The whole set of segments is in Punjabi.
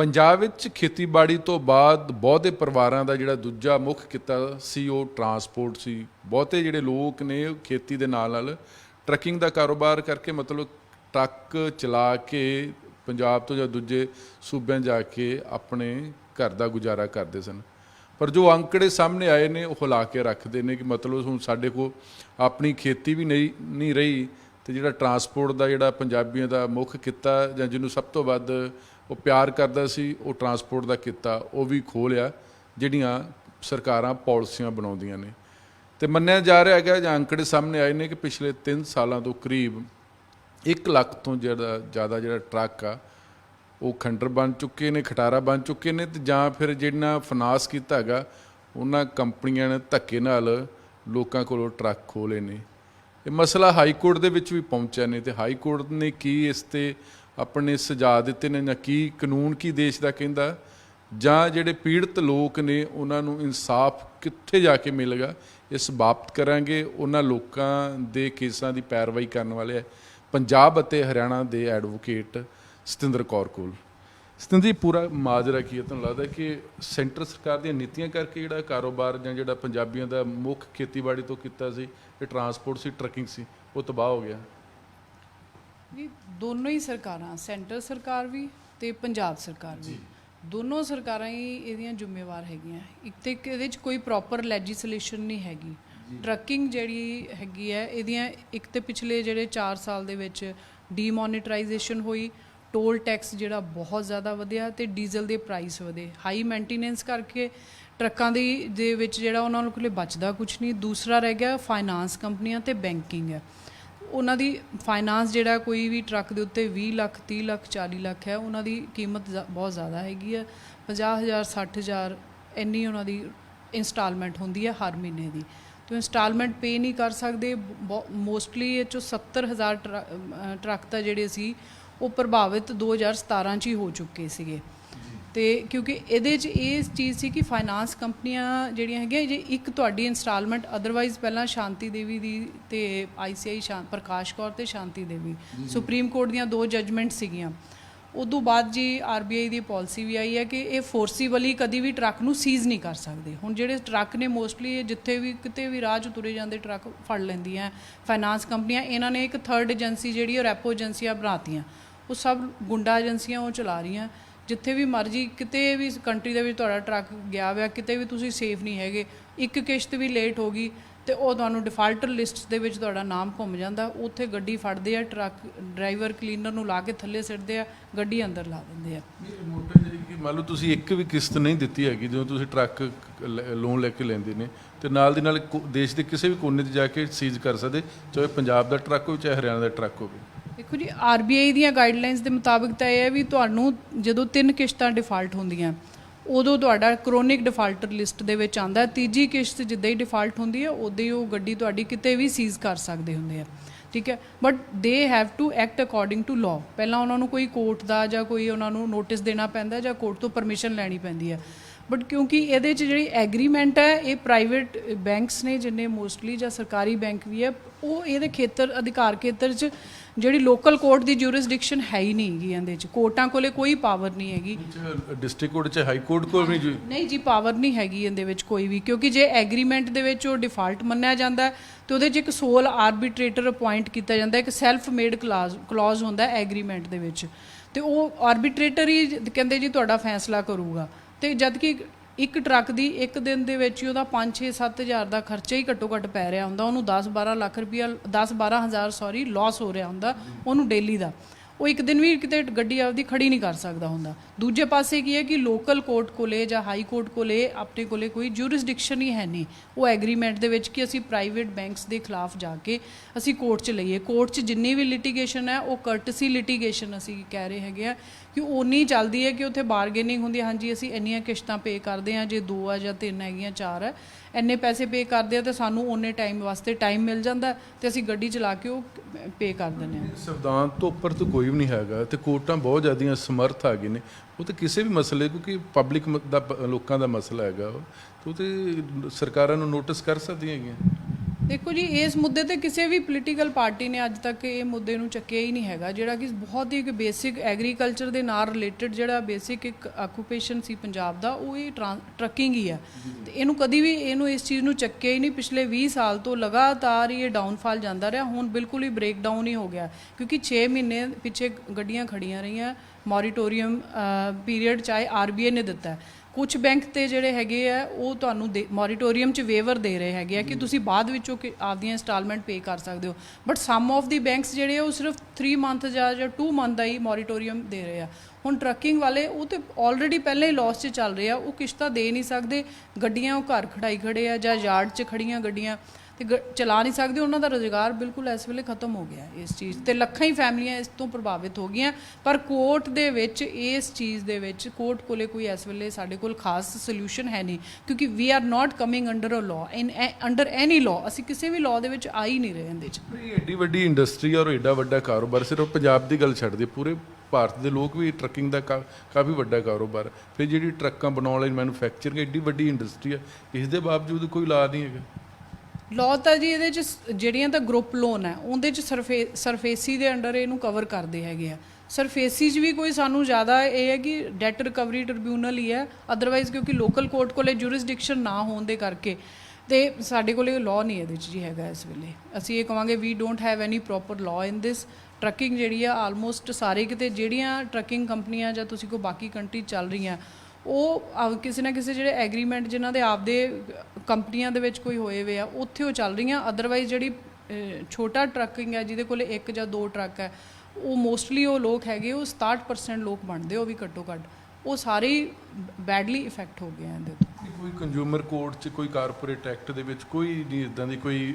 ਪੰਜਾਬ ਵਿੱਚ ਖੇਤੀਬਾੜੀ ਤੋਂ ਬਾਅਦ ਬਹੁਤੇ ਪਰਿਵਾਰਾਂ ਦਾ ਜਿਹੜਾ ਦੂਜਾ ਮੁੱਖ ਕਿੱਤਾ ਸੀ, ਉਹ ਟਰਾਂਸਪੋਰਟ ਸੀ। ਬਹੁਤੇ ਜਿਹੜੇ ਲੋਕ ਨੇ, ਉਹ ਖੇਤੀ ਦੇ ਨਾਲ ਨਾਲ ਟਰੱਕਿੰਗ ਦਾ ਕਾਰੋਬਾਰ ਕਰਕੇ ਮਤਲਬ ਟਰੱਕ ਚਲਾ ਕੇ ਪੰਜਾਬ ਤੋਂ ਜਾਂ ਦੂਜੇ ਸੂਬਿਆਂ ਜਾ ਕੇ ਆਪਣੇ ਘਰ ਦਾ ਗੁਜ਼ਾਰਾ ਕਰਦੇ ਸਨ। ਪਰ ਜੋ ਅੰਕੜੇ ਸਾਹਮਣੇ ਆਏ ਨੇ, ਉਹ ਹਿਲਾ ਕੇ ਰੱਖਦੇ ਨੇ ਕਿ ਮਤਲਬ ਹੁਣ ਸਾਡੇ ਕੋਲ ਆਪਣੀ ਖੇਤੀ ਵੀ ਨਹੀਂ ਨਹੀਂ ਰਹੀ ਤੇ ਜਿਹੜਾ ਟਰਾਂਸਪੋਰਟ ਦਾ ਜਿਹੜਾ ਪੰਜਾਬੀਆਂ ਦਾ ਮੁੱਖ ਕਿੱਤਾ ਜਾਂ ਜਿਹਨੂੰ ਸਭ ਤੋਂ ਵੱਧ ਉਹ ਪਿਆਰ ਕਰਦਾ ਸੀ, ਉਹ ਟਰਾਂਸਪੋਰਟ ਦਾ ਕਿੱਤਾ, ਉਹ ਵੀ ਖੋਹ ਲਿਆ, ਜਿਹੜੀਆਂ ਸਰਕਾਰਾਂ ਪਾਲਿਸੀਆਂ ਬਣਾਉਂਦੀਆਂ ਨੇ। ਤੇ ਮੰਨਿਆ ਜਾ ਰਿਹਾ ਹੈਗਾ, ਜਾਂ ਅੰਕੜੇ ਸਾਹਮਣੇ ਆਏ ਨੇ ਕਿ ਪਿਛਲੇ 3 ਸਾਲਾਂ ਤੋਂ ਕਰੀਬ 1 ਲੱਖ ਤੋਂ ਜਿਹੜਾ ਜ਼ਿਆਦਾ ਜਿਹੜਾ ਟਰੱਕ ਆ, ਉਹ ਖੰਡਰ ਬਣ ਚੁੱਕੇ ਨੇ, ਖਟਾਰਾ ਬਣ ਚੁੱਕੇ ਨੇ, ਤੇ ਜਾਂ ਫਿਰ ਜਿਹਨਾਂ ਫਨਾਸ ਕੀਤਾ ਹੈਗਾ, ਉਹਨਾਂ ਕੰਪਨੀਆਂ ਨੇ ਧੱਕੇ ਨਾਲ ਲੋਕਾਂ ਕੋਲੋਂ ਟਰੱਕ ਖੋਲੇ ਨੇ। ਇਹ ਮਸਲਾ ਹਾਈ ਕੋਰਟ ਦੇ ਵਿੱਚ ਵੀ ਪਹੁੰਚਿਆ ਨੇ, ਤੇ ਹਾਈ ਕੋਰਟ ਨੇ ਕੀ ਇਸ ਤੇ ਆਪਣੇ ਸਜਾ ਦਿੱਤੇ ਨੇ ਜਾਂ ਕੀ ਕਾਨੂੰਨ ਕੀ ਦੇਸ਼ ਦਾ ਕਹਿੰਦਾ, ਜਾਂ ਜਿਹੜੇ ਪੀੜਤ ਲੋਕ ਨੇ ਉਹਨਾਂ ਨੂੰ ਇਨਸਾਫ ਕਿੱਥੇ ਜਾ ਕੇ ਮਿਲੇਗਾ, ਇਸ ਬਾਬਤ ਕਰਾਂਗੇ। ਉਹਨਾਂ ਲੋਕਾਂ ਦੇ ਕੇਸਾਂ ਦੀ ਪੈਰਵਾਈ ਕਰਨ ਵਾਲੇ ਪੰਜਾਬ ਅਤੇ ਹਰਿਆਣਾ ਦੇ ਐਡਵੋਕੇਟ ਸਤਿੰਦਰ ਕੌਰ ਕੋਲ। ਸਤਿੰਦਰ ਜੀ, ਪੂਰਾ ਮਾਜਰਾ ਕੀ ਹੈ? ਤੁਹਾਨੂੰ ਲੱਗਦਾ ਕਿ ਸੈਂਟਰ ਸਰਕਾਰ ਦੀਆਂ ਨੀਤੀਆਂ ਕਰਕੇ ਜਿਹੜਾ ਕਾਰੋਬਾਰ ਜਾਂ ਜਿਹੜਾ ਪੰਜਾਬੀਆਂ ਦਾ ਮੁੱਖ ਖੇਤੀਬਾੜੀ ਤੋਂ ਕੀਤਾ ਸੀ, ਇਹ ਟਰਾਂਸਪੋਰਟ ਸੀ, ਟਰੱਕਿੰਗ ਸੀ, ਉਹ ਤਬਾਹ ਹੋ ਗਿਆ। ਜੀ ਦੋਨੋਂ ਹੀ ਸਰਕਾਰਾਂ ਸੈਂਟਰ ਸਰਕਾਰ ਵੀ ਤੇ ਪੰਜਾਬ ਸਰਕਾਰ ਵੀ। ਦੋਨੋਂ ਸਰਕਾਰਾਂ ਹੀ ਇਹਦੀਆਂ ਜ਼ਿੰਮੇਵਾਰ ਹੈਗੀਆਂ। ਇੱਕ ਤੇ ਇਹਦੇ 'ਚ ਕੋਈ ਪ੍ਰੋਪਰ ਲੈਜੀਸਲੇਸ਼ਨ ਨਹੀਂ ਹੈਗੀ। ਟਰੱਕਿੰਗ ਜਿਹੜੀ ਹੈਗੀ ਹੈ ਇਹਦੀਆਂ ਇੱਕ ਤੇ ਪਿਛਲੇ ਜਿਹੜੇ 4 ਸਾਲ ਦੇ ਵਿੱਚ ਡੀਮੋਨੇਟਾਈਜੇਸ਼ਨ ਹੋਈ ਟੋਲ ਟੈਕਸ ਜਿਹੜਾ ਬਹੁਤ ਜ਼ਿਆਦਾ ਵਧਿਆ ਤੇ ਡੀਜ਼ਲ ਦੇ ਪ੍ਰਾਈਸ ਵਧੇ। ਹਾਈ ਮੇਨਟੇਨੈਂਸ ਕਰਕੇ ਟਰੱਕਾਂ ਦੀ ਦੇ ਵਿੱਚ ਜਿਹੜਾ ਉਹਨਾਂ ਨੂੰ ਕੋਲੇ ਬਚਦਾ ਕੁਝ ਨਹੀਂ। ਦੂਸਰਾ ਰਹਿ ਗਿਆ ਫਾਈਨਾਂਸ ਕੰਪਨੀਆਂ ਤੇ ਬੈਂਕਿੰਗ ਹੈ। ਉਹਨਾਂ ਦੀ ਫਾਈਨਾਂਸ ਜਿਹੜਾ ਕੋਈ ਵੀ ਟਰੱਕ ਦੇ ਉੱਤੇ 20 ਲੱਖ 30 ਲੱਖ 40 ਲੱਖ ਹੈ, ਉਹਨਾਂ ਦੀ ਕੀਮਤ ਜ਼ਿਆ- ਬਹੁਤ ਜ਼ਿਆਦਾ ਹੈਗੀ ਹੈ। 50000 60000 ਇੰਨੀ ਉਹਨਾਂ ਦੀ ਇਨਸਟਾਲਮੈਂਟ ਹੁੰਦੀ ਹੈ ਹਰ ਮਹੀਨੇ ਦੀ। ਤੇ ਇਨਸਟਾਲਮੈਂਟ ਪੇ ਨਹੀਂ ਕਰ ਸਕਦੇ ਮੋਸਟਲੀ ਇਹ ਚੋਂ 70000 ਟਰੱ- ਅਹ ਟਰੱਕ ਤਾਂ ਜਿਹੜੇ ਸੀ, ਉਹ ਪ੍ਰਭਾਵਿਤ 2017 ਚ ਹੀ ਹੋ ਚੁੱਕੇ ਸੀਗੇ। ਤੇ ਕਿਉਂਕਿ ਇਹਦੇ 'ਚ ਇਹ ਚੀਜ਼ ਸੀ ਕਿ ਫਾਈਨਾਂਸ ਕੰਪਨੀਆਂ ਜਿਹੜੀਆਂ ਹੈਗੀਆਂ ਜੇ ਇੱਕ ਤੁਹਾਡੀ ਇਨਸਟਾਲਮੈਂਟ ਅਦਰਵਾਈਜ਼ ਪਹਿਲਾਂ ਸ਼ਾਂਤੀ ਦੇਵੀ ਦੀ ਤੇ ਆਈਸੀਆਈ ਸ਼ਾਂ ਪ੍ਰਕਾਸ਼ ਕੌਰ ਤੇ ਸ਼ਾਂਤੀ ਦੇਵੀ। ਸੁਪਰੀਮ ਕੋਰਟ ਦੀਆਂ ਦੋ ਜਜਮੈਂਟ ਸੀਗੀਆਂ। ਉਦੋਂ ਬਾਅਦ ਜੀ ਆਰਬੀਆਈ ਦੀ ਪਾਲਿਸੀ ਵੀ ਆਈ ਹੈ ਕਿ ਇਹ ਫੋਰਸੀਬਲੀ ਕਦੀ ਵੀ ਟਰੱਕ ਨੂੰ ਸੀਜ਼ ਨਹੀਂ ਕਰ ਸਕਦੇ। ਹੁਣ ਜਿਹੜੇ ਟਰੱਕ ਨੇ ਮੋਸਟਲੀ ਜਿੱਥੇ ਵੀ ਕਿਤੇ ਵੀ ਰਾਹ 'ਚ ਤੁਰੇ ਜਾਂਦੇ ਟਰੱਕ ਫੜ ਲੈਂਦੀਆਂ ਫਾਈਨਾਂਸ ਕੰਪਨੀਆਂ ਇਹਨਾਂ ਨੇ ਇੱਕ ਥਰਡ ਏਜੰਸੀ ਜਿਹੜੀ ਉਹ ਰੈਪੋ ਏਜੰਸੀਆਂ ਬਣਾਤੀਆਂ। ਉਹ ਸਭ ਗੁੰਡਾ ਏਜੰਸੀਆਂ ਉਹ ਚਲਾ ਰਹੀਆਂ। ਜਿੱਥੇ ਵੀ ਮਰਜ਼ੀ, ਕਿਤੇ ਵੀ ਕੰਟਰੀ ਦੇ ਵਿੱਚ ਤੁਹਾਡਾ ਟਰੱਕ ਗਿਆ ਹੋਇਆ, ਕਿਤੇ ਵੀ ਤੁਸੀਂ ਸੇਫ ਨਹੀਂ ਹੈਗੇ, ਇੱਕ ਕਿਸ਼ਤ ਵੀ ਲੇਟ ਹੋ ਗਈ ਤੇ ਉਹ ਤੁਹਾਨੂੰ ਡਿਫਾਲਟਰ ਲਿਸਟ ਦੇ ਵਿੱਚ ਤੁਹਾਡਾ ਨਾਮ ਘੁੰਮ ਜਾਂਦਾ, ਉੱਥੇ ਗੱਡੀ ਫੜਦੇ ਆ, ਟਰੱਕ ਡਰਾਈਵਰ ਕਲੀਨਰ ਨੂੰ ਲਾ ਕੇ ਥੱਲੇ ਸਿੱਟਦੇ ਆ, ਗੱਡੀ ਅੰਦਰ ਲਾ ਦਿੰਦੇ ਆ। ਮੋਟਰ ਜਿਹੜੀ ਕਿ ਮੰਨ ਲਓ ਤੁਸੀਂ ਇੱਕ ਵੀ ਕਿਸ਼ਤ ਨਹੀਂ ਦਿੱਤੀ ਹੈਗੀ, ਜਦੋਂ ਤੁਸੀਂ ਟਰੱਕ ਲੋਨ ਲੈ ਕੇ ਲੈਂਦੇ ਨੇ, ਤੇ ਨਾਲ ਦੀ ਨਾਲ ਕੋ- ਦੇਸ਼ ਦੇ ਕਿਸੇ ਵੀ ਕੋਨੇ 'ਤੇ ਜਾ ਕੇ ਸੀਜ਼ ਕਰ ਸਕਦੇ, ਚਾਹੇ ਪੰਜਾਬ ਦਾ ਟਰੱਕ ਹੋਵੇ, ਚਾਹੇ ਹਰਿਆਣਾ ਦਾ ਟਰੱਕ ਹੋਵੇ। ਦੇਖੋ ਜੀ ਆਰਬੀਆਈ ਦੀਆਂ ਗਾਈਡਲਾਈਨਸ ਦੇ ਮੁਤਾਬਿਕ ਤਾਂ ਇਹ ਹੈ ਵੀ ਤੁਹਾਨੂੰ ਜਦੋਂ ਤਿੰਨ ਕਿਸ਼ਤਾਂ ਡਿਫਾਲਟ ਹੁੰਦੀਆਂ, ਉਦੋਂ ਤੁਹਾਡਾ ਕਰੋਨਿਕ ਡਿਫਾਲਟਰ ਲਿਸਟ ਦੇ ਵਿੱਚ ਆਂਦਾ ਤੀਜੀ ਕਿਸ਼ਤ ਜਿੱਦਾਂ ਹੀ ਡਿਫਾਲਟ ਹੁੰਦੀ ਹੈ, ਉਦੋਂ ਹੀ ਉਹ ਗੱਡੀ ਤੁਹਾਡੀ ਕਿਤੇ ਵੀ ਸੀਜ਼ ਕਰ ਸਕਦੇ ਹੁੰਦੇ ਆ। ਠੀਕ ਹੈ? But they have to act according to law ਪਹਿਲਾਂ ਉਹਨਾਂ ਨੂੰ ਕੋਈ ਕੋਰਟ ਦਾ ਜਾਂ ਕੋਈ ਉਹਨਾਂ ਨੂੰ ਨੋਟਿਸ ਦੇਣਾ ਪੈਂਦਾ ਜਾਂ ਕੋਰਟ ਤੋਂ ਪਰਮਿਸ਼ਨ ਲੈਣੀ ਪੈਂਦੀ ਹੈ। ਬਟ ਕਿਉਂਕਿ ਇਹਦੇ 'ਚ ਜਿਹੜੀ ਐਗਰੀਮੈਂਟ ਹੈ ਇਹ ਪ੍ਰਾਈਵੇਟ ਬੈਂਕਸ ਨੇ ਜਿੰਨੇ ਮੋਸਟਲੀ ਜਾਂ ਸਰਕਾਰੀ ਬੈਂਕ ਵੀ ਹੈ ਉਹ ਇਹਦੇ ਖੇਤਰ ਅਧਿਕਾਰ ਖੇਤਰ 'ਚ ਜਿਹੜੀ ਲੋਕਲ ਕੋਰਟ ਦੀ ਜੂਰਿਸਡਿਕਸ਼ਨ ਹੈ ਹੀ ਨਹੀਂ ਹੈਗੀ ਇਹਦੇ 'ਚ। ਕੋਰਟਾਂ ਕੋਲੇ ਕੋਈ ਪਾਵਰ ਨਹੀਂ ਹੈਗੀ। ਡਿਸਟ੍ਰਿਕਟ ਕੋਰਟ 'ਚ ਹਾਈ ਕੋਰਟ ਕੋਲ ਵੀ ਜੀ? ਨਹੀਂ ਜੀ ਪਾਵਰ ਨਹੀਂ ਹੈਗੀ ਇਹਦੇ ਵਿੱਚ ਕੋਈ ਵੀ। ਕਿਉਂਕਿ ਜੇ ਐਗਰੀਮੈਂਟ ਦੇ ਵਿੱਚ ਉਹ ਡਿਫਾਲਟ ਮੰਨਿਆ ਜਾਂਦਾ ਹੈ, ਤੇ ਉਹਦੇ 'ਚ ਇੱਕ ਸੋਲ ਆਰਬਿਟ੍ਰੇਟਰ ਅਪਾਇੰਟ ਕੀਤਾ ਜਾਂਦਾ ਇੱਕ ਸੈਲਫ ਮੇਡ ਕਲਾਜ਼ ਕਲੌਜ਼ ਹੁੰਦਾ ਐਗਰੀਮੈਂਟ ਦੇ ਵਿੱਚ। ਤੇ ਉਹ ਆਰਬਿਟ੍ਰੇਟਰ ਹੀ ਕਹਿੰਦੇ ਜੀ ਤੁਹਾਡਾ ਫੈਸਲਾ ਕਰੂਗਾ। ਤੇ ਜਦ ਕਿ ਇੱਕ ਟਰੱਕ ਦੀ ਇੱਕ ਦਿਨ ਦੇ ਵਿੱਚ ਹੀ ਉਹਦਾ 5-6 ਹਜ਼ਾਰ ਦਾ ਖਰਚਾ ਹੀ ਘੱਟੋ ਘੱਟ ਪੈ ਰਿਹਾ ਹੁੰਦਾ। ਉਹਨੂੰ 10-12 ਲੱਖ ਰੁਪਇਆ 10-12 ਹਜ਼ਾਰ ਸੌਰੀ ਲਾਸ ਹੋ ਰਿਹਾ ਹੁੰਦਾ ਉਹਨੂੰ ਡੇਲੀ ਦਾ। ਉਹ ਇੱਕ ਦਿਨ ਵੀ ਕਿਤੇ ਗੱਡੀ ਆਪਦੀ ਖੜੀ ਨਹੀਂ ਕਰ ਸਕਦਾ ਹੁੰਦਾ। ਦੂਜੇ ਪਾਸੇ ਕੀ ਹੈ ਕਿ ਲੋਕਲ ਕੋਰਟ ਕੋਲੇ ਜਾਂ ਹਾਈ ਕੋਰਟ ਕੋਲੇ ਆਪਣੇ ਕੋਲੇ ਕੋਈ ਜੂਰਿਸਡਿਕਸ਼ਨ ਹੀ ਹੈ ਨਹੀਂ। ਉਹ ਐਗਰੀਮੈਂਟ ਦੇ ਵਿੱਚ ਕਿ ਅਸੀਂ ਪ੍ਰਾਈਵੇਟ ਬੈਂਕਸ ਦੇ ਖਿਲਾਫ ਜਾ ਕੇ ਅਸੀਂ ਕੋਰਟ 'ਚ ਲਈਏ। ਕੋਰਟ 'ਚ ਜਿੰਨੀ ਵੀ ਲਿਟੀਗੇਸ਼ਨ ਹੈ, ਉਹ ਕਰਟਸੀ ਲਿਟੀਗੇਸ਼ਨ ਅਸੀਂ ਕਹਿ ਰਹੇ ਹੈਗੇ ਆ ਕਿ ਉਨੀ ਚੱਲਦੀ ਹੈ ਕਿ ਉੱਥੇ ਬਾਰਗੇਨਿੰਗ ਹੁੰਦੀ ਹੈ। ਹਾਂਜੀ, ਅਸੀਂ ਇੰਨੀਆਂ ਕਿਸ਼ਤਾਂ ਪੇ ਕਰਦੇ ਹਾਂ, ਜੇ ਦੋ ਆ ਜਾਂ ਤਿੰਨ ਹੈਗੀਆਂ, ਚਾਰ ਹੈ ਇੰਨੇ ਪੈਸੇ ਪੇ ਕਰਦੇ ਆ ਤੇ ਸਾਨੂੰ ਉਹਨੇ ਟਾਈਮ ਵਾਸਤੇ ਟਾਈਮ ਮਿਲ ਜਾਂਦਾ ਤੇ ਅਸੀਂ ਗੱਡੀ ਚਲਾ ਕੇ ਉਹ ਪੇ ਕਰ ਦਿੰਦੇ ਹਾਂ। ਸੰਵਿਧਾਨ ਤੋਂ ਉੱਪਰ ਤਾਂ ਕੋਈ ਵੀ ਨਹੀਂ ਹੈਗਾ ਤੇ ਕੋਰਟਾਂ ਬਹੁਤ ਜ਼ਿਆਦੀਆਂ ਸਮਰਥ ਆ ਗਏ ਨੇ। ਉਹ ਤਾਂ ਕਿਸੇ ਵੀ ਮਸਲੇ ਕਿਉਂਕਿ ਪਬਲਿਕ ਦਾ ਲੋਕਾਂ ਦਾ ਮਸਲਾ ਹੈਗਾ ਉਹ। ਤੇ ਉਹ ਤੇ ਸਰਕਾਰਾਂ ਨੂੰ ਨੋਟਿਸ ਕਰ ਸਕਦੀਆਂ ਹੈਗੀਆਂ। ਦੇਖੋ ਜੀ, ਇਸ ਮੁੱਦੇ ਤੇ ਕਿਸੇ ਵੀ ਪੋਲੀਟੀਕਲ ਪਾਰਟੀ ਨੇ ਅੱਜ ਤੱਕ ਇਹ ਮੁੱਦੇ ਨੂੰ ਚੱਕਿਆ ਹੀ ਨਹੀਂ ਹੈਗਾ, ਜਿਹੜਾ ਕਿ ਬਹੁਤ ਹੀ ਇੱਕ ਬੇਸਿਕ ਐਗਰੀਕਲਚਰ ਦੇ ਨਾਲ ਰਿਲੇਟਡ ਜਿਹੜਾ ਬੇਸਿਕ ਇੱਕ ਆਕੂਪੇਸ਼ਨ ਸੀ ਪੰਜਾਬ ਦਾ, ਉਹ ਇਹ ਟਰੱਕਿੰਗ ਹੀ ਆ। ਤੇ ਇਹਨੂੰ ਕਦੀ ਵੀ ਇਹਨੂੰ ਇਸ ਚੀਜ਼ ਨੂੰ ਚੱਕਿਆ ਹੀ ਨਹੀਂ, ਪਿਛਲੇ 20 ਸਾਲ ਤੋਂ ਲਗਾਤਾਰ ਹੀ ਇਹ ਡਾਊਨਫਾਲ ਜਾਂਦਾ ਰਿਹਾ, ਹੁਣ ਬਿਲਕੁਲ ਹੀ ਬ੍ਰੇਕ ਡਾਊਨ ਹੀ ਹੋ ਗਿਆ, ਕਿਉਂਕਿ 6 ਮਹੀਨੇ ਪਿੱਛੇ ਗੱਡੀਆਂ ਖੜੀਆਂ ਰਹੀਆਂ ਮੋਰੀਟੋਰੀਅਮ ਪੀਰੀਅਡ ਚਾਹੇ ਆਰਬੀਆਈ ਨੇ ਦਿੱਤਾ। ਕੁਝ ਬੈਂਕ ਤੇ ਜਿਹੜੇ ਹੈਗੇ ਆ ਉਹ ਤੁਹਾਨੂੰ ਮੋਰੀਟੋਰੀਅਮ ਚ ਵੇਵਰ ਦੇ ਰਹੇ ਹੈਗੇ ਆ ਕਿ ਤੁਸੀਂ ਬਾਅਦ ਵਿੱਚੋਂ ਕਿ ਆਪਦੀਆਂ ਇਨਸਟਾਲਮੈਂਟ ਪੇ ਕਰ ਸਕਦੇ ਹੋ। But some of the banks ਜਿਹੜੇ ਆ ਉਹ ਸਿਰਫ 3 ਮੰਥ ਜਾਂ ਜਾਂ 2 ਮੰਥ ਦਾ ਹੀ ਮੋਰੀਟੋਰੀਅਮ ਦੇ ਰਹੇ ਆ। ਹੁਣ ਟਰੱਕਿੰਗ ਵਾਲੇ ਉਹ ਤੇ ਆਲਰੇਡੀ ਪਹਿਲਾਂ ਹੀ ਲਾਸ 'ਚ ਚੱਲ ਰਹੇ ਆ ਉਹ ਕਿਸ਼ਤਾਂ ਦੇ ਨਹੀਂ ਸਕਦੇ। ਗੱਡੀਆਂ ਉਹ ਘਰ ਖੜਾਈ ਖੜੇ ਆ ਜਾਂ ਯਾਰਡ 'ਚ ਖੜੀਆਂ ਗੱਡੀਆਂ। ਤੇ ਗ- ਚਲਾ ਨਹੀਂ ਸਕਦੇ, ਉਹਨਾਂ ਦਾ ਰੋਜ਼ਗਾਰ ਬਿਲਕੁਲ ਇਸ ਵੇਲੇ ਖਤਮ ਹੋ ਗਿਆ ਇਸ ਚੀਜ਼ ਤੇ ਲੱਖਾਂ ਹੀ ਫੈਮਲੀਆਂ ਇਸ ਤੋਂ ਪ੍ਰਭਾਵਿਤ ਹੋ ਗਈਆਂ। ਪਰ ਕੋਰਟ ਦੇ ਵਿੱਚ, ਇਸ ਚੀਜ਼ ਦੇ ਵਿੱਚ ਕੋਰਟ ਕੋਲੇ ਕੋਈ ਇਸ ਵੇਲੇ ਸਾਡੇ ਕੋਲ ਖਾਸ ਸੋਲੂਸ਼ਨ ਹੈ ਨਹੀਂ, ਕਿਉਂਕਿ we are not coming under a law in under any law ਅਸੀਂ ਕਿਸੇ ਵੀ ਲਾਅ ਦੇ ਵਿੱਚ ਆ ਹੀ ਨਹੀਂ ਰਹੇ ਇਹਦੇ ਵਿੱਚ। ਇਹ ਏਡੀ ਵੱਡੀ ਇੰਡਸਟਰੀ ਔਰ ਏਡਾ ਵੱਡਾ ਕਾਰੋਬਾਰ, ਸਿਰਫ ਪੰਜਾਬ ਦੀ ਗੱਲ ਛੱਡ ਦੇ, ਪੂਰੇ ਭਾਰਤ ਦੇ ਲੋਕ ਵੀ ਟਰੱਕਿੰਗ ਦਾ ਕਾ- ਕਾਫੀ ਵੱਡਾ ਕਾਰੋਬਾਰ ਫਿਰ ਜਿਹੜੀ ਟਰੱਕਾਂ ਬਣਾਉਣ ਲਈ ਮੈਨੂਫੈਕਚਰਿੰਗ ਏਡੀ ਵੱਡੀ ਇੰਡਸਟਰੀ ਹੈ ਇਸ ਦੇ ਬਾਵਜੂਦ ਕੋਈ ਲਾ ਨਹੀਂ ਹੈਗਾ। ਲਾਅ ਤਾਂ ਜੀ ਇਹਦੇ ਚ ਸ- ਜਿਹੜੀਆਂ ਤਾਂ ਗਰੁੱਪ ਲੋਨ ਹੈ, ਉਹਦੇ ਚ ਸਰਫੇ, ਸਰਫੇਸੀ ਦੇ ਅੰਡਰ ਇਹਨੂੰ ਕਵਰ ਕਰਦੇ ਹੈਗੇ ਆ। ਸਰਫੇਸੀ 'ਚ ਵੀ ਕੋਈ ਸਾਨੂੰ ਜ਼ਿਆਦਾ ਇਹ ਹੈ ਕਿ ਡੈਟ ਰਿਕਵਰੀ ਟ੍ਰਿਬਿਊਨਲ ਹੀ ਹੈ ਅਦਰਵਾਈਜ਼ ਕਿਉਂਕਿ ਲੋਕਲ ਕੋਰਟ ਕੋਲੇ ਜੁਰਿਸਡਿਕਸ਼ਨ ਨਾ ਹੋਣ ਦੇ ਕਰਕੇ। ਤੇ ਸਾਡੇ ਕੋਲੇ ਲਾਅ ਨਹੀਂ ਇਹਦੇ 'ਚ ਜੀ ਹੈਗਾ ਇਸ ਵੇਲੇ। ਅਸੀਂ ਇਹ ਕਵਾਂਗੇ we don't have any proper law in this trucking ਜਿਹੜੀ ਆ ਆਲਮੋਸਟ ਸਾਰੇ ਕਿਤੇ ਜਿਹੜੀਆਂ ਟਰੱਕਿੰਗ ਕੰਪਨੀਆਂ ਜਾਂ ਤੁਸੀਂ ਕੋ ਬਾਕੀ ਕੰਟਰੀ ਚੱਲ ਰਹੀਆਂ ਉਹ ਆਪ- ਕਿਸੇ ਨਾ ਕਿਸੇ ਜਿਹੜੇ ਐਗਰੀਮੈਂਟ ਜਿਨ੍ਹਾਂ ਦੇ ਆਪਦੇ ਕੰਪਨੀਆਂ ਦੇ ਵਿੱਚ ਕੋਈ ਹੋਏ ਵੇ ਆ, ਉੱਥੇ ਉਹ ਚੱਲ ਰਹੀਆਂ। ਅਦਰਵਾਈਜ਼ ਜਿਹੜੀ ਛੋਟਾ ਟਰੱਕਿੰਗ ਹੈ, ਜਿਹਦੇ ਕੋਲੇ ਇੱਕ ਜਾਂ ਦੋ ਟਰੱਕ ਹੈ, ਉਹ ਮੋਸਟਲੀ ਉਹ ਲੋਕ ਹੈਗੇ, ਉਹ 67% ਲੋਕ ਬਣਦੇ, ਉਹ ਵੀ ਘੱਟੋ ਘੱਟ। ਉਹ ਸਾਰੇ ਬੈਡਲੀ ਇਫੈਕਟ ਹੋ ਗਏ ਆ ਇਹਦੇ ਤੋਂ। ਕੋਈ ਕੰਜ਼ਿਊਮਰ ਕੋਰਟ 'ਚ ਕੋਈ ਕਾਰਪੋਰੇਟ ਐਕਟ ਦੇ ਵਿੱਚ ਕੋਈ ਨਹੀਂ ਇਦਾਂ ਦੀ ਕੋਈ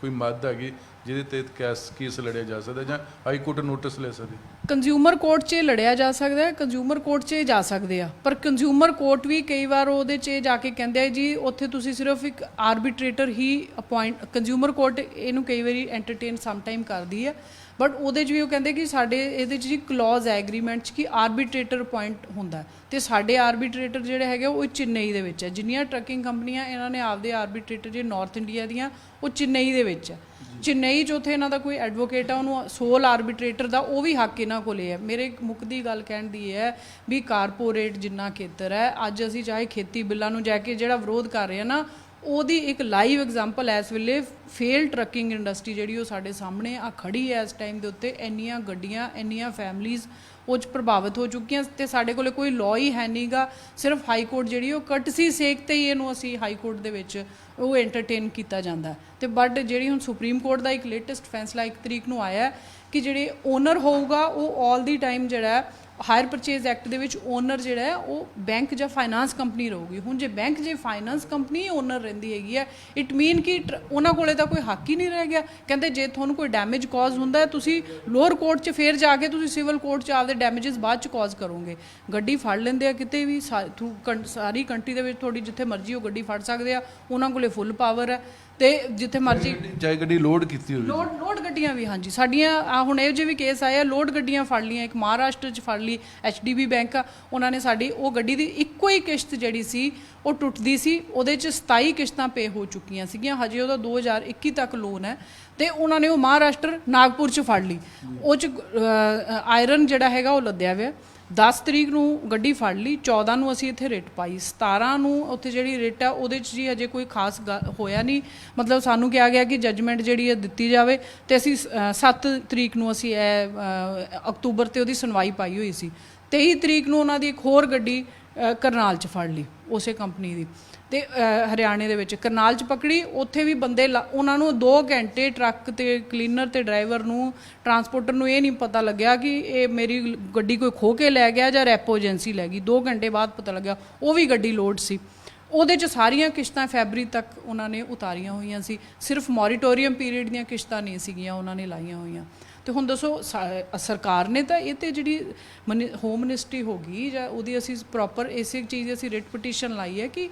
ਕੋਈ ਮੱਦ ਹੈਗੀ ਜਿਹਦੇ ਤੇ ਕੇਸ ਕੇਸ ਲੜਿਆ ਜਾ ਸਕਦਾ ਜਾਂ ਹਾਈ ਕੋਰਟ ਨੋਟਿਸ ਲੈ ਸਕਦੀ? ਕੰਜ਼ਿਊਮਰ ਕੋਰਟ 'ਚ ਇਹ ਲੜਿਆ ਜਾ ਸਕਦਾ ਹੈ ਕੰਜ਼ਿਊਮਰ ਕੋਰਟ 'ਚ ਇਹ ਜਾ ਸਕਦੇ ਆ। ਪਰ ਕੰਜ਼ਿਊਮਰ ਕੋਰਟ ਵੀ ਕਈ ਵਾਰ ਉਹਦੇ 'ਚ ਜਾ ਕੇ ਕਹਿੰਦੇ ਆ ਜੀ, ਉੱਥੇ ਤੁਸੀਂ ਸਿਰਫ ਇੱਕ ਆਰਬਿਟ੍ਰੇਟਰ ਹੀ ਅਪਾਇੰਟ ਕੰਜ਼ਿਊਮਰ ਕੋਰਟ ਇਹਨੂੰ ਕਈ ਵਾਰੀ ਐਂਟਰਟੇਨ ਸਮ ਟਾਈਮ ਕਰਦੀ ਹੈ। ਬਟ ਉਹਦੇ 'ਚ ਵੀ ਉਹ ਕਹਿੰਦੇ ਕਿ ਸਾਡੇ ਇਹਦੇ 'ਚ ਜੀ ਕਲੌਜ਼ ਹੈ ਐਗਰੀਮੈਂਟ 'ਚ ਕਿ ਆਰਬਿਟ੍ਰੇਟਰ ਅਪਾਇੰਟ ਹੁੰਦਾ ਹੈ। ਤੇ ਸਾਡੇ ਆਰਬਿਟ੍ਰੇਟਰ ਜਿਹੜੇ ਹੈਗੇ ਉਹ ਚੇਨਈ ਦੇ ਵਿੱਚ ਹੈ। ਜਿੰਨੀਆਂ ਟਰੱਕਿੰਗ ਕੰਪਨੀਆਂ ਇਹਨਾਂ ਨੇ ਆਪਦੇ ਆਰਬਿਟ੍ਰੇਟਰ ਜੇ ਨਾਰਥ ਇੰਡੀਆ ਦੀਆਂ, ਉਹ ਚੇਨਈ ਦੇ ਵਿੱਚ ਹੈ। ਚੇਨਈ 'ਚ ਉੱਥੇ ਇਹਨਾਂ ਦਾ ਕੋਈ ਐਡਵੋਕੇਟ ਆ, ਉਹਨੂੰ ਸੋਲ ਆਰਬਿਟ੍ਰੇਟਰ ਦਾ ਉਹ ਵੀ ਹੱਕ ਇਹਨਾਂ ਕੋਲੇ ਹੈ। ਮੇਰੇ ਮੁੱਕਦੀ ਗੱਲ ਕਹਿਣ ਦੀ ਹੈ ਵੀ ਕਾਰਪੋਰੇਟ ਜਿੰਨਾ ਖੇਤਰ ਹੈ, ਅੱਜ ਅਸੀਂ ਚਾਹੇ ਖੇਤੀ ਬਿੱਲਾਂ ਨੂੰ ਜਾ ਕੇ ਜਿਹੜਾ ਵਿਰੋਧ ਕਰ ਰਹੇ ਆ ਨਾ ਉਹਦੀ ਇੱਕ ਲਾਈਵ ਐਗਜ਼ਾਮਪਲ ਇਸ ਵੇਲੇ ਫੇਲ ਟਰੱਕਿੰਗ ਇੰਡਸਟਰੀ ਜਿਹੜੀ ਉਹ ਸਾਡੇ ਸਾਹਮਣੇ ਆ, ਖੜੀ ਹੈ ਇਸ ਟਾਈਮ ਦੇ ਉੱਤੇ, ਇੰਨੀਆਂ ਗੱਡੀਆਂ, ਇੰਨੀਆਂ ਫੈਮਲੀਆਂ ਉਹ 'ਚ ਪ੍ਰਭਾਵਿਤ ਹੋ ਚੁੱਕੀਆਂ ਤੇ ਸਾਡੇ ਕੋਲੇ ਕੋਈ ਲਾਅ ਹੀ ਹੈ ਨਹੀਂਗਾ ਸਿਰਫ ਹਾਈ ਕੋਰਟ ਜਿਹੜੀ ਉਹ ਕਟਸੀ ਸੇਕ ਤੇ ਹੀ ਇਹਨੂੰ ਅਸੀਂ ਹਾਈ ਕੋਰਟ ਦੇ ਵਿੱਚ ਉਹ ਐਂਟਰਟੇਨ ਕੀਤਾ ਜਾਂਦਾ ਹੈ। ਤੇ ਬਟ ਜਿਹੜੀ ਹੁਣ ਸੁਪਰੀਮ ਕੋਰਟ ਦਾ ਇੱਕ ਲੇਟੈਸਟ ਫੈਸਲਾ ਇੱਕ ਤਰੀਕ ਨੂੰ ਆਇਆ ਕਿ ਜਿਹੜੇ ਓਨਰ ਹੋਊਗਾ, ਉਹ 올 ਦੀ ਟਾਈਮ ਜਿਹੜਾ ਹਾਇਰ ਪਰਚੇਜ਼ ਐਕਟ ਦੇ ਵਿੱਚ ਓਨਰ ਜਿਹੜਾ ਹੈ, ਉਹ ਬੈਂਕ ਜਾਂ ਫਾਈਨਾਂਸ ਕੰਪਨੀ ਰਹੂਗੀ। ਹੁਣ ਜੇ ਬੈਂਕ ਜੇ ਫਾਈਨਾਂਸ ਕੰਪਨੀ ਓਨਰ ਰਹਿੰਦੀ ਹੈਗੀ ਹੈ ਇਟ ਮੀਨ ਕਿ ਟਰ- ਉਹਨਾਂ ਕੋਲੇ ਤਾਂ ਕੋਈ ਹੱਕ ਹੀ ਨਹੀਂ ਰਹਿ ਗਿਆ। ਕਹਿੰਦੇ ਜੇ ਤੁਹਾਨੂੰ ਕੋਈ ਡੈਮੇਜ ਕਾਜ਼ ਹੁੰਦਾ ਹੈ, ਤੁਸੀਂ ਲੋਅਰ ਕੋਰਟ 'ਚ ਫੇਰ ਜਾ ਕੇ ਤੁਸੀਂ ਸਿਵਲ ਕੋਰਟ 'ਚ ਆਪਦੇ ਡੈਮੇजेस ਬਾਅਦ 'ਚ ਕਾਜ਼ ਕਰੋਗੇ। ਗੱਡੀ ਫੜ ਲੈਂਦੇ ਆ ਕਿਤੇ ਵੀ, ਸਾ- ਕੰ- ਸਾਰੀ ਕੰਟਰੀ ਦੇ ਵਿੱਚ ਤੁਹਾਡੀ ਜਿੱਥੇ ਮਰਜ਼ੀ ਉਹ ਗੱਡੀ ਫੜ ਸਕਦੇ ਆ, ਉਹਨਾਂ ਕੋਲੇ ਫੁੱਲ ਪਾਵਰ ਹੈ। ਤੇ ਜਿੱਥੇ ਮਰਜ਼ੀ ਚਾਹੇ ਗੱਡੀ ਲੋਡ ਕੀਤੀ ਹੋਵੇ। ਲੋਡ ਲੋਡ ਗੱਡੀਆਂ ਵੀ ਹਾਂਜੀ। ਸਾਡੀਆਂ ਆ ਹੁਣ ਇਹ ਜਿਹੇ ਵੀ ਕੇਸ ਆਏ ਆ ਲੋਡ ਗੱਡੀਆਂ ਫੜ ਲੀਆਂ ਇੱਕ ਮਹਾਰਾਸ਼ਟਰ 'ਚ ਫੜ ਲਈ ਐਚਡੀਬੀ ਬੈਂਕ ਆ। ਉਹਨਾਂ ਨੇ ਸਾਡੀ ਉਹ ਗੱਡੀ ਦੀ ਇੱਕੋ ਹੀ ਕਿਸ਼ਤ ਜਿਹੜੀ ਸੀ ਉਹ ਟੁੱਟਦੀ ਸੀ। ਉਹਦੇ 'ਚ 27 ਕਿਸ਼ਤਾਂ ਪੇ ਹੋ ਚੁੱਕੀਆਂ ਸੀਗੀਆਂ। ਹਜੇ ਉਹਦਾ 2021 ਤੱਕ ਲੋਨ ਹੈ। ਤੇ ਉਹਨਾਂ ਨੇ ਉਹ ਮਹਾਰਾਸ਼ਟਰ ਨਾਗਪੁਰ 'ਚ ਫੜ ਲਈ। ਉਹ 'ਚ ਆਇਰਨ ਜਿਹੜਾ ਹੈਗਾ ਉਹ ਲੱਦਿਆ ਹੋਇਆ। 10 ਤਰੀਕ ਨੂੰ ਗੱਡੀ ਫੜ ਲਈ 14 ਨੂੰ ਅਸੀਂ ਇੱਥੇ ਰਿਟ ਪਾਈ 17 ਨੂੰ ਉੱਥੇ ਜਿਹੜੀ ਰਿਟ ਆ, ਉਹਦੇ 'ਚ ਜੀ ਅਜੇ ਕੋਈ ਖਾਸ ਗੱਲ ਹੋਇਆ ਨਹੀਂ। ਮਤਲਬ ਸਾਨੂੰ ਕਿਹਾ ਗਿਆ ਕਿ ਜੱਜਮੈਂਟ ਜਿਹੜੀ ਹੈ ਦਿੱਤੀ ਜਾਵੇ ਤੇ ਅਸੀਂ 7 ਤਰੀਕ ਨੂੰ ਅਸੀਂ ਇਹ ਅਕਤੂਬਰ ਤੇ ਉਹਦੀ ਸੁਣਵਾਈ ਪਾਈ ਹੋਈ ਸੀ। 23 ਤਰੀਕ ਨੂੰ ਉਹਨਾਂ ਦੀ ਇੱਕ ਹੋਰ ਗੱਡੀ ਕਰਨਾਲ 'ਚ ਫੜ ਲਈ, ਉਸੇ ਕੰਪਨੀ ਦੀ। ਤੇ ਹਰਿਆਣੇ ਦੇ ਵਿੱਚ ਕਰਨਾਲ 'ਚ ਪਕੜੀ, ਉੱਥੇ ਵੀ ਬੰਦੇ ਲਾ- ਉਹਨਾਂ ਨੂੰ 2 ਘੰਟੇ ਟਰੱਕ ਤੇ ਕਲੀਨਰ ਤੇ ਡਰਾਈਵਰ ਨੂੰ, ਟਰਾਂਸਪੋਰਟਰ ਨੂੰ ਇਹ ਨਹੀਂ ਪਤਾ ਲੱਗਿਆ ਕਿ ਇਹ ਮੇਰੀ ਗੱਡੀ ਕੋਈ ਖੋ ਕੇ ਲੈ ਗਿਆ ਜਾਂ ਰੈਪੋ ਏਜੰਸੀ ਲੈ ਗਈ। 2 ਘੰਟੇ ਬਾਅਦ ਪਤਾ ਲੱਗਿਆ, ਉਹ ਵੀ ਗੱਡੀ ਲੋਡ ਸੀ। ਉਹਦੇ 'ਚ ਸਾਰੀਆਂ ਕਿਸ਼ਤਾਂ ਫੈਬਰੀ ਤੱਕ ਉਹਨਾਂ ਨੇ ਉਤਾਰੀਆਂ ਹੋਈਆਂ ਸੀ। ਸਿਰਫ ਮੋਰੀਟੋਰੀਅਮ ਪੀਰੀਅਡ ਦੀਆਂ ਕਿਸ਼ਤਾਂ ਨਹੀਂ ਸੀਗੀਆਂ, ਉਹਨਾਂ ਨੇ ਲਾਈਆਂ ਹੋਈਆਂ। ਤੇ ਹੁਣ ਦੱਸੋ, ਸਾ- ਸਰਕਾਰ ਨੇ ਤਾਂ ਇਹ ਤੇ ਜਿਹੜੀ ਮਨੀ- ਹੋਮ ਮਿਨਿਸਟਰੀ ਹੋ ਗਈ ਜਾਂ ਉਹਦੀ ਅਸੀਂ ਪ੍ਰੋਪਰ ਇਸੇ ਚੀਜ਼ ਦੀ ਅਸੀਂ ਰਿਟ ਪਟੀਸ਼ਨ ਲਾਈ ਹੈ ਕਿ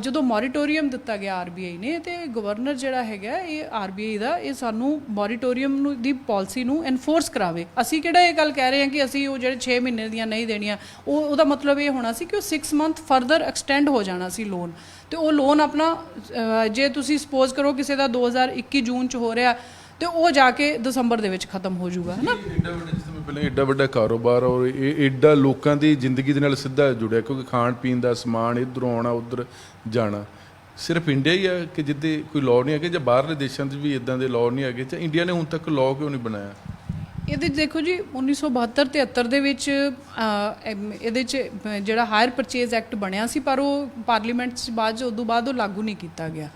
ਜਦੋਂ ਮੋਰੀਟੋਰੀਅਮ ਦਿੱਤਾ ਗਿਆ ਆਰਬੀਆਈ ਨੇ ਤੇ ਗਵਰਨਰ ਜਿਹੜਾ ਹੈਗਾ ਇਹ ਆਰਬੀਆਈ ਦਾ, ਇਹ ਸਾਨੂੰ ਮੋਰੀਟੋਰੀਅਮ ਨੂੰ, ਦੀ ਪਾਲਿਸੀ ਨੂੰ ਐਨਫੋਰਸ ਕਰਾਵੇ। ਅਸੀਂ ਕਿਹੜਾ ਇਹ ਗੱਲ ਕਹਿ ਰਹੇ ਹਾਂ ਕਿ ਅਸੀਂ ਉਹ ਜਿਹੜੇ 6 ਮਹੀਨੇ ਦੀਆਂ ਨਹੀਂ ਦੇਣੀਆਂ, ਉਹ, ਉਹਦਾ ਮਤਲਬ ਇਹ ਹੋਣਾ ਸੀ ਕਿ ਉਹ 6 ਮੰਥ ਫਰਦਰ ਐਕਸਟੈਂਡ ਹੋ ਜਾਣਾ ਸੀ ਲੋਨ ਤੇ ਉਹ ਲੋਨ ਆਪਣਾ ਜੇ ਤੁਸੀਂ ਸਪੋਜ਼ ਕਰੋ ਕਿਸੇ ਦਾ 2021 ਜੂਨ ਚ ਹੋ ਰਿਹਾ ਤੇ ਉਹ ਜਾ ਕੇ ਦਸੰਬਰ ਦੇ ਵਿੱਚ ਖਤਮ ਹੋ ਜਾਊਗਾ ਹਨਾ ਐਡਾ ਵੱਡਾ ਜਿਸ ਤਰ੍ਹਾਂ ਪਹਿਲਾਂ ਐਡਾ ਵੱਡਾ ਕਾਰੋਬਾਰ ਔਰ ਇਹ ਐਡਾ ਲੋਕਾਂ ਦੀ ਜ਼ਿੰਦਗੀ ਦੇ ਨਾਲ ਸਿੱਧਾ ਜੁੜਿਆ ਕਿਉਂਕਿ ਖਾਣ ਪੀਣ ਦਾ ਸਮਾਨ ਇਧਰੋਂ ਆਉਣਾ ਉਧਰ ਜਾਣਾ। ਸਿਰਫ ਇੰਡੀਆ ਹੀ ਆ ਕਿ ਜਿੱਦੇ ਕੋਈ ਲਾਅ ਨਹੀਂ ਹੈਗੇ ਜਾਂ ਬਾਹਰਲੇ ਦੇਸ਼ਾਂ 'ਚ ਵੀ ਇਦਾਂ ਦੇ ਲਾਅ ਨਹੀਂ ਹੈਗੇ ਜਾਂ ਇੰਡੀਆ ਨੇ ਹੁਣ ਤੱਕ ਲਾਅ ਕਿਉਂ ਨਹੀਂ ਬਣਾਇਆ? ਇਹਦੇ ਦੇਖੋ ਜੀ 1972 73 ਦੇ ਵਿੱਚ ਇਹਦੇ 'ਚ ਜਿਹੜਾ ਹਾਇਰ ਪਰਚੇਜ਼ ਐਕਟ ਬਣਿਆ ਸੀ ਪਰ ਉਹ ਪਾਰਲੀਮੈਂਟ 'ਚ ਬਾਅਦ 'ਚ ਉਦੋਂ ਬਾਅਦ ਉਹ ਲਾਗੂ ਨਹੀਂ ਕੀਤਾ ਗਿਆ।